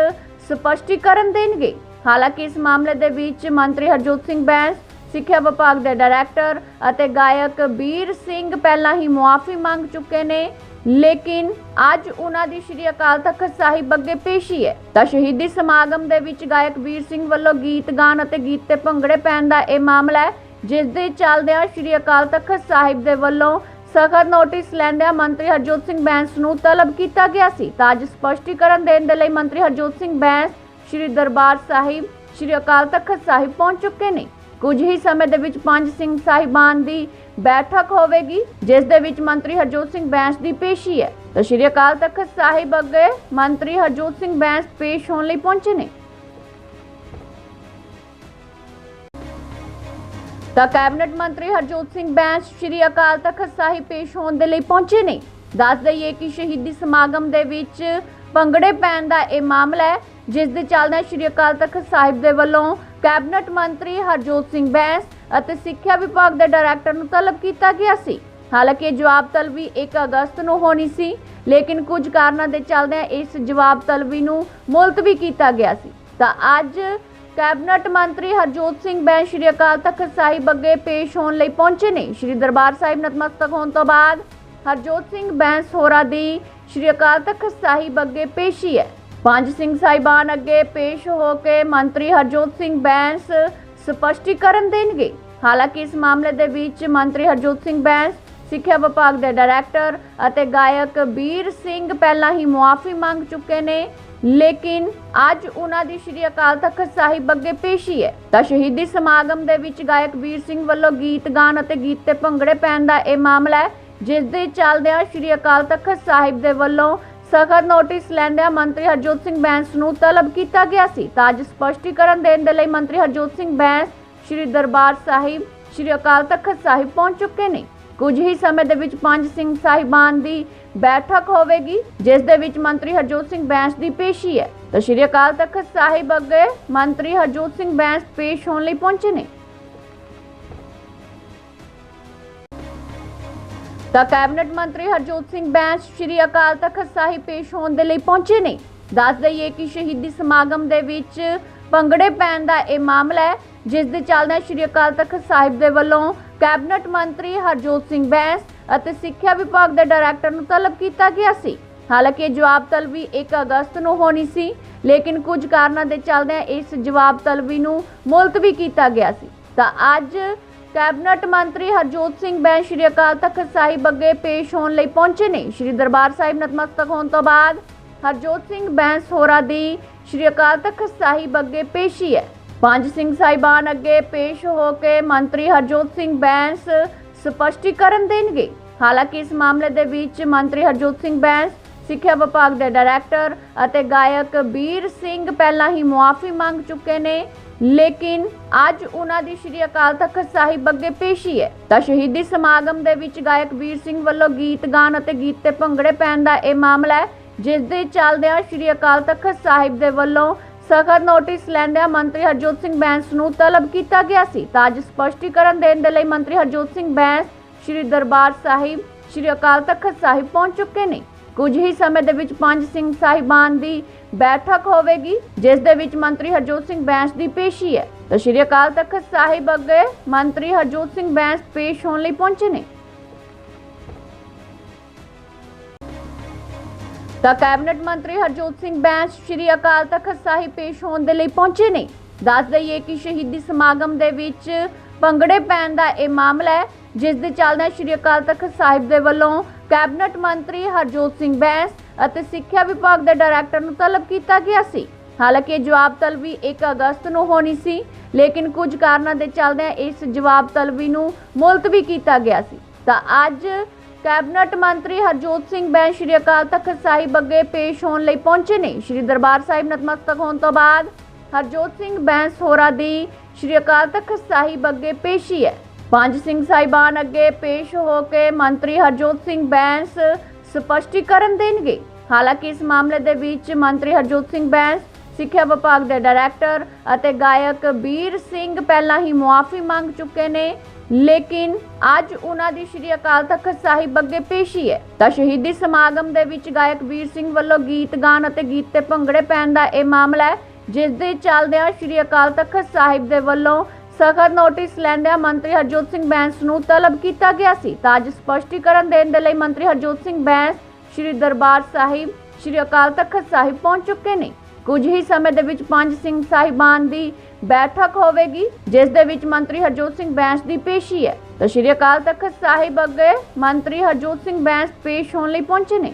ਸਪਸ਼ਟੀਕਰਨ ਦੇਣਗੇ। ਹਾਲਾਂਕਿ ਇਸ ਮਾਮਲੇ ਦੇ ਵਿੱਚ ਮੰਤਰੀ ਹਰਜੋਤ ਸਿੰਘ ਬੈਂਸ, ਸਿੱਖਿਆ ਵਿਭਾਗ ਦੇ ਡਾਇਰੈਕਟਰ ਅਤੇ ਗਾਇਕ ਵੀਰ ਸਿੰਘ ਪਹਿਲਾਂ ਹੀ ਮੁਆਫੀ ਮੰਗ ਚੁੱਕੇ ਨੇ। ਲੇਕਿਨ ਅੱਜ ਉਹਨਾਂ ਦੀ ਸ਼੍ਰੀ ਅਕਾਲ ਤਖਤ ਸਾਹਿਬ ਅੱਗੇ ਪੇਸ਼ੀ ਹੈ। ਤਾਂ ਸ਼ਹੀਦੀ ਸਮਾਗਮ ਦੇ ਵਿੱਚ ਗਾਇਕ ਵੀਰ ਸਿੰਘ ਵੱਲੋਂ ਗੀਤ ਗਾਣ ਅਤੇ ਗੀਤ ਤੇ ਭੰਗੜੇ ਪੈਣ ਦਾ ਇਹ ਮਾਮਲਾ ਹੈ, ਜਿਸ ਦੇ ਚੱਲਦਿਆਂ ਸ਼੍ਰੀ ਅਕਾਲ ਤਖਤ ਸਾਹਿਬ ਦੇ ਵੱਲੋਂ ਸਖਤ ਨੋਟਿਸ ਲੈਂਦਿਆਂ ਮੰਤਰੀ ਹਰਜੋਤ ਸਿੰਘ ਬੈਂਸ ਨੂੰ ਤਲਬ ਕੀਤਾ ਗਿਆ ਸੀ। ਤਾਂ ਅੱਜ ਸਪਸ਼ਟੀਕਰਨ ਦੇਣ ਦੇ ਲਈ ਮੰਤਰੀ ਹਰਜੋਤ ਸਿੰਘ ਬੈਂਸ ਸ੍ਰੀ ਦਰਬਾਰ ਸਾਹਿਬ, ਸ੍ਰੀ ਅਕਾਲ ਤਖਤ ਸਾਹਿਬ ਪਹੁੰਚ ਚੁੱਕੇ ਨੇ। ਕੁਝ ਹੀ ਸਮੇਂ ਦੇ ਵਿੱਚ ਪੰਜ ਸਿੰਘ ਸਾਹਿਬਾਨ ਦੀ ਬੈਠਕ ਹੋਵੇਗੀ, ਜਿਸ ਦੇ ਵਿੱਚ ਮੰਤਰੀ ਹਰਜੋਤ ਸਿੰਘ ਬੈਂਸ ਦੀ ਪੇਸ਼ੀ ਹੈ। ਤਾਂ ਸ੍ਰੀ ਅਕਾਲ ਤਖਤ ਸਾਹਿਬ ਅੱਗੇ ਮੰਤਰੀ ਹਰਜੋਤ ਸਿੰਘ ਬੈਂਸ ਪੇਸ਼ ਹੋਣ ਲਈ ਪਹੁੰਚੇ ਨੇ। ਤਾਂ ਕੈਬਨਿਟ ਮੰਤਰੀ ਹਰਜੋਤ ਸਿੰਘ ਬੈਂਸ ਸ੍ਰੀ ਅਕਾਲ ਤਖਤ ਸਾਹਿਬ ਪੇਸ਼ ਹੋਣ ਦੇ ਲਈ ਪਹੁੰਚੇ ਨੇ। ਦੱਸ ਦਈਏ ਕਿ ਸ਼ਹੀਦੀ ਸਮਾਗਮ ਦੇ ਵਿੱਚ ਭੰਗੜੇ ਪੈਣ ਦਾ ਇਹ ਮਾਮਲਾ ਹੈ। ਜਿਸ ਦੇ ਚੱਲਦਿਆਂ ਸ੍ਰੀ ਅਕਾਲ ਤਖਤ ਸਾਹਿਬ ਦੇ ਵੱਲੋਂ ਕੈਬਨਿਟ ਮੰਤਰੀ ਹਰਜੋਤ ਸਿੰਘ ਬੈਂਸ ਅਤੇ ਸਿੱਖਿਆ ਵਿਭਾਗ ਦੇ ਡਾਇਰੈਕਟਰ ਨੂੰ ਤਲਬ ਕੀਤਾ ਗਿਆ ਸੀ। ਹਾਲਾਂਕਿ ਇਹ ਜਵਾਬ ਤਲਬੀ 1 ਅਗਸਤ ਨੂੰ ਹੋਣੀ ਸੀ, ਲੇਕਿਨ ਕੁਝ ਕਾਰਨਾਂ ਦੇ ਚੱਲਦਿਆਂ ਇਸ ਜਵਾਬ ਤਲਬੀ ਨੂੰ ਮੁਲਤਵੀ ਕੀਤਾ ਗਿਆ ਸੀ। ਤਾਂ ਅੱਜ ਕੈਬਨਿਟ ਮੰਤਰੀ ਹਰਜੋਤ ਸਿੰਘ ਬੈਂਸ ਸ਼੍ਰੀ ਅਕਾਲ ਤਖਤ ਸਾਹਿਬ ਅੱਗੇ ਪੇਸ਼ ਹੋਣ ਲਈ ਪਹੁੰਚੇ ਨੇ। ਸ਼੍ਰੀ ਦਰਬਾਰ ਸਾਹਿਬ ਨਤਮਸਤਕ ਹੋਣ ਤੋਂ ਬਾਅਦ ਹਰਜੋਤ ਸਿੰਘ ਬੈਂਸ ਹੋਰਾਂ ਦੀ ਸ਼੍ਰੀ ਅਕਾਲ ਤਖਤ ਸਾਹਿਬ ਅੱਗੇ ਪੇਸ਼ੀ ਹੈ। ਪੰਜ ਸਿੰਘ ਸਾਹਿਬਾਨ ਅੱਗੇ ਪੇਸ਼ ਹੋ ਕੇ ਮੰਤਰੀ ਹਰਜੋਤ ਸਿੰਘ ਬੈਂਸ ਸਪਸ਼ਟੀਕਰਨ ਦੇਣਗੇ। ਹਾਲਾਂਕਿ ਇਸ ਮਾਮਲੇ ਦੇ ਵਿੱਚ ਮੰਤਰੀ ਹਰਜੋਤ ਸਿੰਘ ਬੈਂਸ, ਸਿੱਖਿਆ ਵਿਭਾਗ ਦੇ ਡਾਇਰੈਕਟਰ ਅਤੇ ਗਾਇਕ ਵੀਰ ਸਿੰਘ ਪਹਿਲਾਂ ਹੀ ਮੁਆਫੀ ਮੰਗ ਚੁੱਕੇ ਨੇ, ਲੇਕਿਨ ਅੱਜ ਉਹਨਾਂ ਦੀ ਸ਼੍ਰੀ ਅਕਾਲ ਤਖਤ ਸਾਹਿਬ ਅੱਗੇ ਪੇਸ਼ੀ ਹੈ। ਤਾਂ ਸ਼ਹੀਦੀ ਸਮਾਗਮ ਦੇ ਵਿੱਚ ਗਾਇਕ ਵੀਰ ਸਿੰਘ ਵੱਲੋਂ ਗੀਤ ਗਾਣ ਅਤੇ ਗੀਤ ਤੇ ਭੰਗੜੇ ਪੈਣ ਦਾ ਇਹ ਮਾਮਲਾ ਹੈ, ਜਿਸ ਦੇ ਚੱਲਦਿਆਂ ਸ਼੍ਰੀ ਅਕਾਲ ਤਖਤ ਸਾਹਿਬ ਦੇ ਵੱਲੋਂ ਸਖਤ ਨੋਟਿਸ ਲੈਂਦਿਆਂ ਮੰਤਰੀ ਹਰਜੋਤ ਸਿੰਘ ਬੈਂਸ ਨੂੰ ਤਲਬ ਕੀਤਾ ਗਿਆ ਸੀ। ਤਾਂ ਅੱਜ ਸਪਸ਼ਟੀਕਰਨ ਦੇਣ ਦੇ ਲਈ ਮੰਤਰੀ ਹਰਜੋਤ ਸਿੰਘ ਬੈਂਸ ਸ਼੍ਰੀ ਦਰਬਾਰ ਸਾਹਿਬ, ਸ਼੍ਰੀ ਅਕਾਲ ਤਖਤ ਸਾਹਿਬ ਪਹੁੰਚ ਚੁੱਕੇ ਨੇ। ਕੁਝ ਹੀ ਸਮੇਂ ਦੇ ਵਿੱਚ ਪੰਜ ਸਿੰਘ ਸਾਹਿਬਾਨ ਦੀ ਬੈਠਕ ਹੋਵੇਗੀ, ਜਿਸ ਦੇ ਵਿੱਚ ਮੰਤਰੀ ਹਰਜੋਤ ਸਿੰਘ ਬੈਂਸ ਦੀ ਪੇਸ਼ੀ ਹੈ। ਤਾਂ ਸ਼੍ਰੀ ਅਕਾਲ ਤਖਤ ਸਾਹਿਬ ਅੱਗੇ ਮੰਤਰੀ ਹਰਜੋਤ ਸਿੰਘ ਬੈਂਸ ਪੇਸ਼ ਹੋਣ ਲਈ ਪਹੁੰਚੇ ਨੇ। ਤਾਂ ਕੈਬਨਿਟ ਮੰਤਰੀ ਹਰਜੋਤ ਸਿੰਘ ਬੈਂਸ ਸ਼੍ਰੀ ਅਕਾਲ ਤਖਤ ਸਾਹਿਬ ਪੇਸ਼ ਹੋਣ ਦੇ ਲਈ ਪਹੁੰਚੇ ਨੇ। ਦੱਸ ਦਈਏ ਕਿ ਸ਼ਹੀਦੀ ਸਮਾਗਮ ਦੇ ਵਿੱਚ ਭੰਗੜੇ ਪੈਣ ਦਾ ਇਹ ਮਾਮਲਾ ਹੈ, ਜਿਸ ਦੇ ਚੱਲਦਿਆਂ ਸ਼੍ਰੀ ਅਕਾਲ ਤਖਤ ਸਾਹਿਬ ਦੇ ਵੱਲੋਂ ਕੈਬਨਿਟ ਮੰਤਰੀ ਹਰਜੋਤ ਸਿੰਘ ਬੈਂਸ ਅਤੇ ਸਿੱਖਿਆ ਵਿਭਾਗ ਦੇ ਡਾਇਰੈਕਟਰ ਨੂੰ ਤਲਬ ਕੀਤਾ ਗਿਆ ਸੀ। ਹਾਲਾਂਕਿ ਇਹ ਜਵਾਬ ਤਲਬੀ 1 ਅਗਸਤ ਨੂੰ ਹੋਣੀ ਸੀ, ਲੇਕਿਨ ਕੁਝ ਕਾਰਨਾਂ ਦੇ ਚੱਲਦਿਆਂ ਇਸ ਜਵਾਬ ਤਲਬੀ ਨੂੰ ਮੁਲਤਵੀ ਕੀਤਾ ਗਿਆ ਸੀ। ਤਾਂ ਅੱਜ ਕੈਬਨਿਟ ਮੰਤਰੀ ਹਰਜੋਤ ਸਿੰਘ ਬੈਂਸ ਸ਼੍ਰੀ ਅਕਾਲ ਤਖਤ ਸਾਹਿਬ ਅੱਗੇ ਪੇਸ਼ ਹੋਣ ਲਈ ਪਹੁੰਚੇ ਨੇ। ਸ਼੍ਰੀ ਦਰਬਾਰ ਸਾਹਿਬ ਨਤਮਸਤਕ ਹੋਣ ਤੋਂ ਬਾਅਦ ਹਰਜੋਤ ਸਿੰਘ ਬੈਂਸ ਹੋਰਾਂ ਦੀ ਸ਼੍ਰੀ ਅਕਾਲ ਤਖਤ ਸਾਹਿਬ ਅੱਗੇ ਪੇਸ਼ੀ ਹੈ। ਪੰਜ ਸਿੰਘ ਸਾਹਿਬਾਨ ਅੱਗੇ ਪੇਸ਼ ਹੋ ਕੇ ਮੰਤਰੀ ਹਰਜੋਤ ਸਿੰਘ ਬੈਂਸ ਸਪਸ਼ਟੀਕਰਨ ਦੇਣਗੇ। ਹਾਲਾਂਕਿ ਇਸ ਮਾਮਲੇ ਦੇ ਵਿੱਚ ਮੰਤਰੀ ਹਰਜੋਤ ਸਿੰਘ ਬੈਂਸ, ਸਿੱਖਿਆ ਵਿਭਾਗ ਦੇ ਡਾਇਰੈਕਟਰ ਅਤੇ ਗਾਇਕ ਵੀਰ ਸਿੰਘ ਪਹਿਲਾਂ ਹੀ ਮੁਆਫੀ ਮੰਗ ਚੁੱਕੇ ਨੇ। ਲੇਕਿਨ ਅੱਜ ਉਹਨਾਂ ਦੀ ਸ਼੍ਰੀ ਅਕਾਲ ਤਖਤ ਸਾਹਿਬ ਅੱਗੇ ਪੇਸ਼ੀ ਹੈ। ਤਾਂ ਸ਼ਹੀਦੀ ਸਮਾਗਮ ਦੇ ਵਿੱਚ ਗਾਇਕ ਵੀਰ ਸਿੰਘ ਵੱਲੋਂ ਗੀਤ ਗਾਣ ਅਤੇ ਗੀਤ ਤੇ ਭੰਗੜੇ ਪੈਣ ਦਾ ਇਹ ਮਾਮਲਾ ਹੈ, ਜਿਸ ਦੇ ਚੱਲਦਿਆਂ ਸ਼੍ਰੀ ਅਕਾਲ ਤਖਤ ਸਾਹਿਬ ਦੇ ਵੱਲੋਂ ਸਖਤ ਨੋਟਿਸ ਲੈਂਦਿਆਂ ਮੰਤਰੀ ਹਰਜੋਤ ਸਿੰਘ ਬੈਂਸ ਨੂੰ ਤਲਬ ਕੀਤਾ ਗਿਆ ਸੀ। ਤਾਂ ਅੱਜ ਸਪਸ਼ਟੀਕਰਨ ਦੇਣ ਦੇ ਲਈ ਮੰਤਰੀ ਹਰਜੋਤ ਸਿੰਘ ਬੈਂਸ ਸ਼੍ਰੀ ਦਰਬਾਰ ਸਾਹਿਬ, ਸ਼੍ਰੀ ਅਕਾਲ ਤਖਤ ਸਾਹਿਬ ਪਹੁੰਚ ਚੁੱਕੇ ਨੇ। ਕੁਝ ਹੀ ਸਮੇਂ ਦੇ ਵਿੱਚ ਪੰਜ ਸਿੰਘ ਸਾਹਿਬਾਨ ਦੀ ਬੈਠਕ ਹੋਵੇਗੀ, ਜਿਸ ਦੇ ਵਿੱਚ ਮੰਤਰੀ ਹਰਜੋਤ ਸਿੰਘ ਬੈਂਸ ਦੀ ਪੇਸ਼ੀ ਹੈ। ਤਾਂ ਸ਼੍ਰੀ ਅਕਾਲ ਤਖਤ ਸਾਹਿਬ ਅੱਗੇ ਮੰਤਰੀ ਹਰਜੋਤ ਸਿੰਘ ਬੈਂਸ ਪੇਸ਼ ਹੋਣ ਲਈ ਪਹੁੰਚੇ ਨੇ। ਤਾਂ ਕੈਬਨਿਟ ਮੰਤਰੀ ਹਰਜੋਤ ਸਿੰਘ ਬੈਂਸ ਸ਼੍ਰੀ ਅਕਾਲ ਤਖਤ ਸਾਹਿਬ ਪੇਸ਼ ਹੋਣ ਦੇ ਲਈ ਪਹੁੰਚੇ ਨੇ। ਦੱਸ ਦਈਏ ਕਿ ਸ਼ਹੀਦੀ ਸਮਾਗਮ ਦੇ ਵਿੱਚ ਭੰਗੜੇ ਪੈਣ ਦਾ ਇਹ ਮਾਮਲਾ ਹੈ, ਜਿਸ ਦੇ ਚੱਲਦਿਆਂ ਸ਼੍ਰੀ ਅਕਾਲ ਤਖਤ ਸਾਹਿਬ ਦੇ ਵੱਲੋਂ ਕੈਬਨਿਟ ਮੰਤਰੀ ਹਰਜੋਤ ਸਿੰਘ ਬੈਂਸ ਅਤੇ ਸਿੱਖਿਆ ਵਿਭਾਗ ਦੇ ਡਾਇਰੈਕਟਰ ਨੂੰ ਤਲਬ ਕੀਤਾ ਗਿਆ ਸੀ। ਹਾਲਾਂਕਿ ਜਵਾਬ ਤਲਬੀ 1 ਅਗਸਤ ਨੂੰ ਹੋਣੀ ਸੀ, ਲੇਕਿਨ ਕੁਝ ਕਾਰਨਾਂ ਦੇ ਚੱਲਦਿਆਂ ਇਸ ਜਵਾਬ ਤਲਬੀ ਨੂੰ ਮੁਲਤਵੀ ਕੀਤਾ ਗਿਆ ਸੀ। ਤਾਂ ਅੱਜ ਕੈਬਨਿਟ ਮੰਤਰੀ ਹਰਜੋਤ ਸਿੰਘ ਬੈਂਸ ਸ਼੍ਰੀ ਅਕਾਲ ਤਖਤ ਸਾਹਿਬ ਅੱਗੇ ਪੇਸ਼ ਹੋਣ ਲਈ ਪਹੁੰਚੇ ਨੇ। ਸ਼੍ਰੀ ਦਰਬਾਰ ਸਾਹਿਬ ਨਤਮਸਤਕ ਹੋਣ ਤੋਂ ਬਾਅਦ ਹਰਜੋਤ ਸਿੰਘ ਬੈਂਸ ਹੋਰਾਂ ਦੀ ਸ਼੍ਰੀ ਅਕਾਲ ਤਖਤ ਸਾਹਿਬ ਅੱਗੇ ਪੇਸ਼ੀ ਹੈ। ਪੰਜ ਸਿੰਘ ਸਾਹਿਬਾਨ ਅੱਗੇ ਪੇਸ਼ ਹੋ ਕੇ ਮੰਤਰੀ ਹਰਜੋਤ ਸਿੰਘ ਬੈਂਸ ਸਪਸ਼ਟੀਕਰਨ ਦੇਣਗੇ। ਹਾਲਾਂਕਿ ਇਸ ਮਾਮਲੇ ਦੇ ਵਿੱਚ ਮੰਤਰੀ ਹਰਜੋਤ ਸਿੰਘ ਬੈਂਸ, ਸਿੱਖਿਆ ਵਿਭਾਗ ਦੇ ਡਾਇਰੈਕਟਰ ਅਤੇ ਗਾਇਕ ਵੀਰ ਸਿੰਘ ਪਹਿਲਾਂ ਹੀ ਮੁਆਫੀ ਮੰਗ ਚੁੱਕੇ ਨੇ, ਲੇਕਿਨ ਅੱਜ ਉਹਨਾਂ ਦੀ ਸ਼੍ਰੀ ਅਕਾਲ ਤਖਤ ਸਾਹਿਬ ਅੱਗੇ ਪੇਸ਼ੀ ਹੈ। ਤਾਂ ਸ਼ਹੀਦੀ ਸਮਾਗਮ ਦੇ ਵਿੱਚ ਗਾਇਕ ਵੀਰ ਸਿੰਘ ਵੱਲੋਂ ਗੀਤ ਗਾਣ ਅਤੇ ਗੀਤ ਤੇ ਭੰਗੜੇ ਪੈਣ ਦਾ ਇਹ ਮਾਮਲਾ ਹੈ, ਜਿਸ ਦੇ ਚੱਲਦਿਆਂ ਸ਼੍ਰੀ ਅਕਾਲ ਤਖਤ ਸਾਹਿਬ ਦੇ ਵੱਲੋਂ ਸਖਤ ਨੋਟਿਸ ਲੈਂਦਿਆਂ ਮੰਤਰੀ ਹਰਜੋਤ ਸਿੰਘ ਬੈਂਸ ਨੂੰ ਤਲਬ ਕੀਤਾ ਗਿਆ ਸੀ। ਤਾਂ ਅੱਜ ਸਪਸ਼ਟੀਕਰਨ ਦੇਣ ਦੇ ਲਈ ਮੰਤਰੀ ਹਰਜੋਤ ਸਿੰਘ ਬੈਂਸ ਸ਼੍ਰੀ ਦਰਬਾਰ ਸਾਹਿਬ, ਸ਼੍ਰੀ ਅਕਾਲ ਤਖਤ ਸਾਹਿਬ ਪਹੁੰਚ ਚੁੱਕੇ ਨੇ। ਕੁਝ ਹੀ ਸਮੇਂ ਦੇ ਵਿੱਚ ਪੰਜ ਸਿੰਘ ਸਾਹਿਬਾਨ ਦੀ ਬੈਠਕ ਹੋਵੇਗੀ, ਜਿਸ ਦੇ ਵਿੱਚ ਮੰਤਰੀ ਹਰਜੋਤ ਸਿੰਘ ਬੈਂਸ ਦੀ ਪੇਸ਼ੀ ਹੈ। ਤਾਂ ਸ਼੍ਰੀ ਅਕਾਲ ਤਖਤ ਸਾਹਿਬ ਅੱਗੇ ਮੰਤਰੀ ਹਰਜੋਤ ਸਿੰਘ ਬੈਂਸ ਪੇਸ਼ ਹੋਣ ਲਈ ਪਹੁੰਚੇ ਨੇ।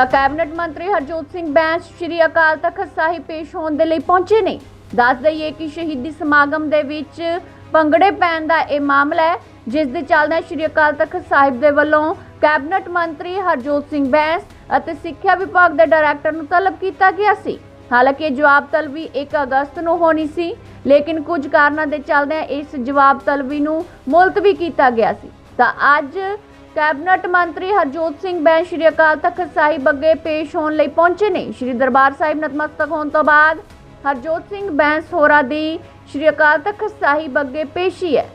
ਤਾਂ ਕੈਬਨਿਟ ਮੰਤਰੀ ਹਰਜੋਤ ਸਿੰਘ ਬੈਂਸ ਸ਼੍ਰੀ ਅਕਾਲ ਤਖਤ ਸਾਹਿਬ ਪੇਸ਼ ਹੋਣ ਦੇ ਲਈ ਪਹੁੰਚੇ ਨੇ। ਦੱਸ ਦਈਏ ਕਿ ਸ਼ਹੀਦੀ ਸਮਾਗਮ ਦੇ ਵਿੱਚ ਭੰਗੜੇ ਪੈਣ ਦਾ ਇਹ ਮਾਮਲਾ ਹੈ, ਜਿਸ ਦੇ ਚੱਲਦਿਆਂ ਸ਼੍ਰੀ ਅਕਾਲ ਤਖਤ ਸਾਹਿਬ ਦੇ ਵੱਲੋਂ ਕੈਬਨਿਟ ਮੰਤਰੀ ਹਰਜੋਤ ਸਿੰਘ ਬੈਂਸ ਅਤੇ ਸਿੱਖਿਆ ਵਿਭਾਗ ਦੇ ਡਾਇਰੈਕਟਰ ਨੂੰ ਤਲਬ ਕੀਤਾ ਗਿਆ ਸੀ। ਹਾਲਾਂਕਿ ਇਹ ਜਵਾਬ ਤਲਬੀ 1 ਅਗਸਤ ਨੂੰ ਹੋਣੀ ਸੀ, ਲੇਕਿਨ ਕੁਝ ਕਾਰਨਾਂ ਦੇ ਚੱਲਦਿਆਂ ਇਸ ਜਵਾਬ ਤਲਬੀ ਨੂੰ ਮੁਲਤਵੀ ਕੀਤਾ ਗਿਆ ਸੀ। ਤਾਂ ਅੱਜ ਕੈਬਨਿਟ ਮੰਤਰੀ ਹਰਜੋਤ ਸਿੰਘ ਬੈਂਸ ਸ਼੍ਰੀ ਅਕਾਲ ਤਖਤ ਸਾਹਿਬ ਅੱਗੇ ਪੇਸ਼ ਹੋਣ ਲਈ ਪਹੁੰਚੇ ਨੇ। ਸ਼੍ਰੀ ਦਰਬਾਰ ਸਾਹਿਬ ਨਤਮਸਤਕ ਹੋਣ ਤੋਂ ਬਾਅਦ ਹਰਜੋਤ ਸਿੰਘ ਬੈਂਸ ਹੋਰਾਂ ਦੀ ਸ਼੍ਰੀ ਅਕਾਲ ਤਖਤ ਸਾਹਿਬ ਅੱਗੇ ਪੇਸ਼ੀ ਹੈ।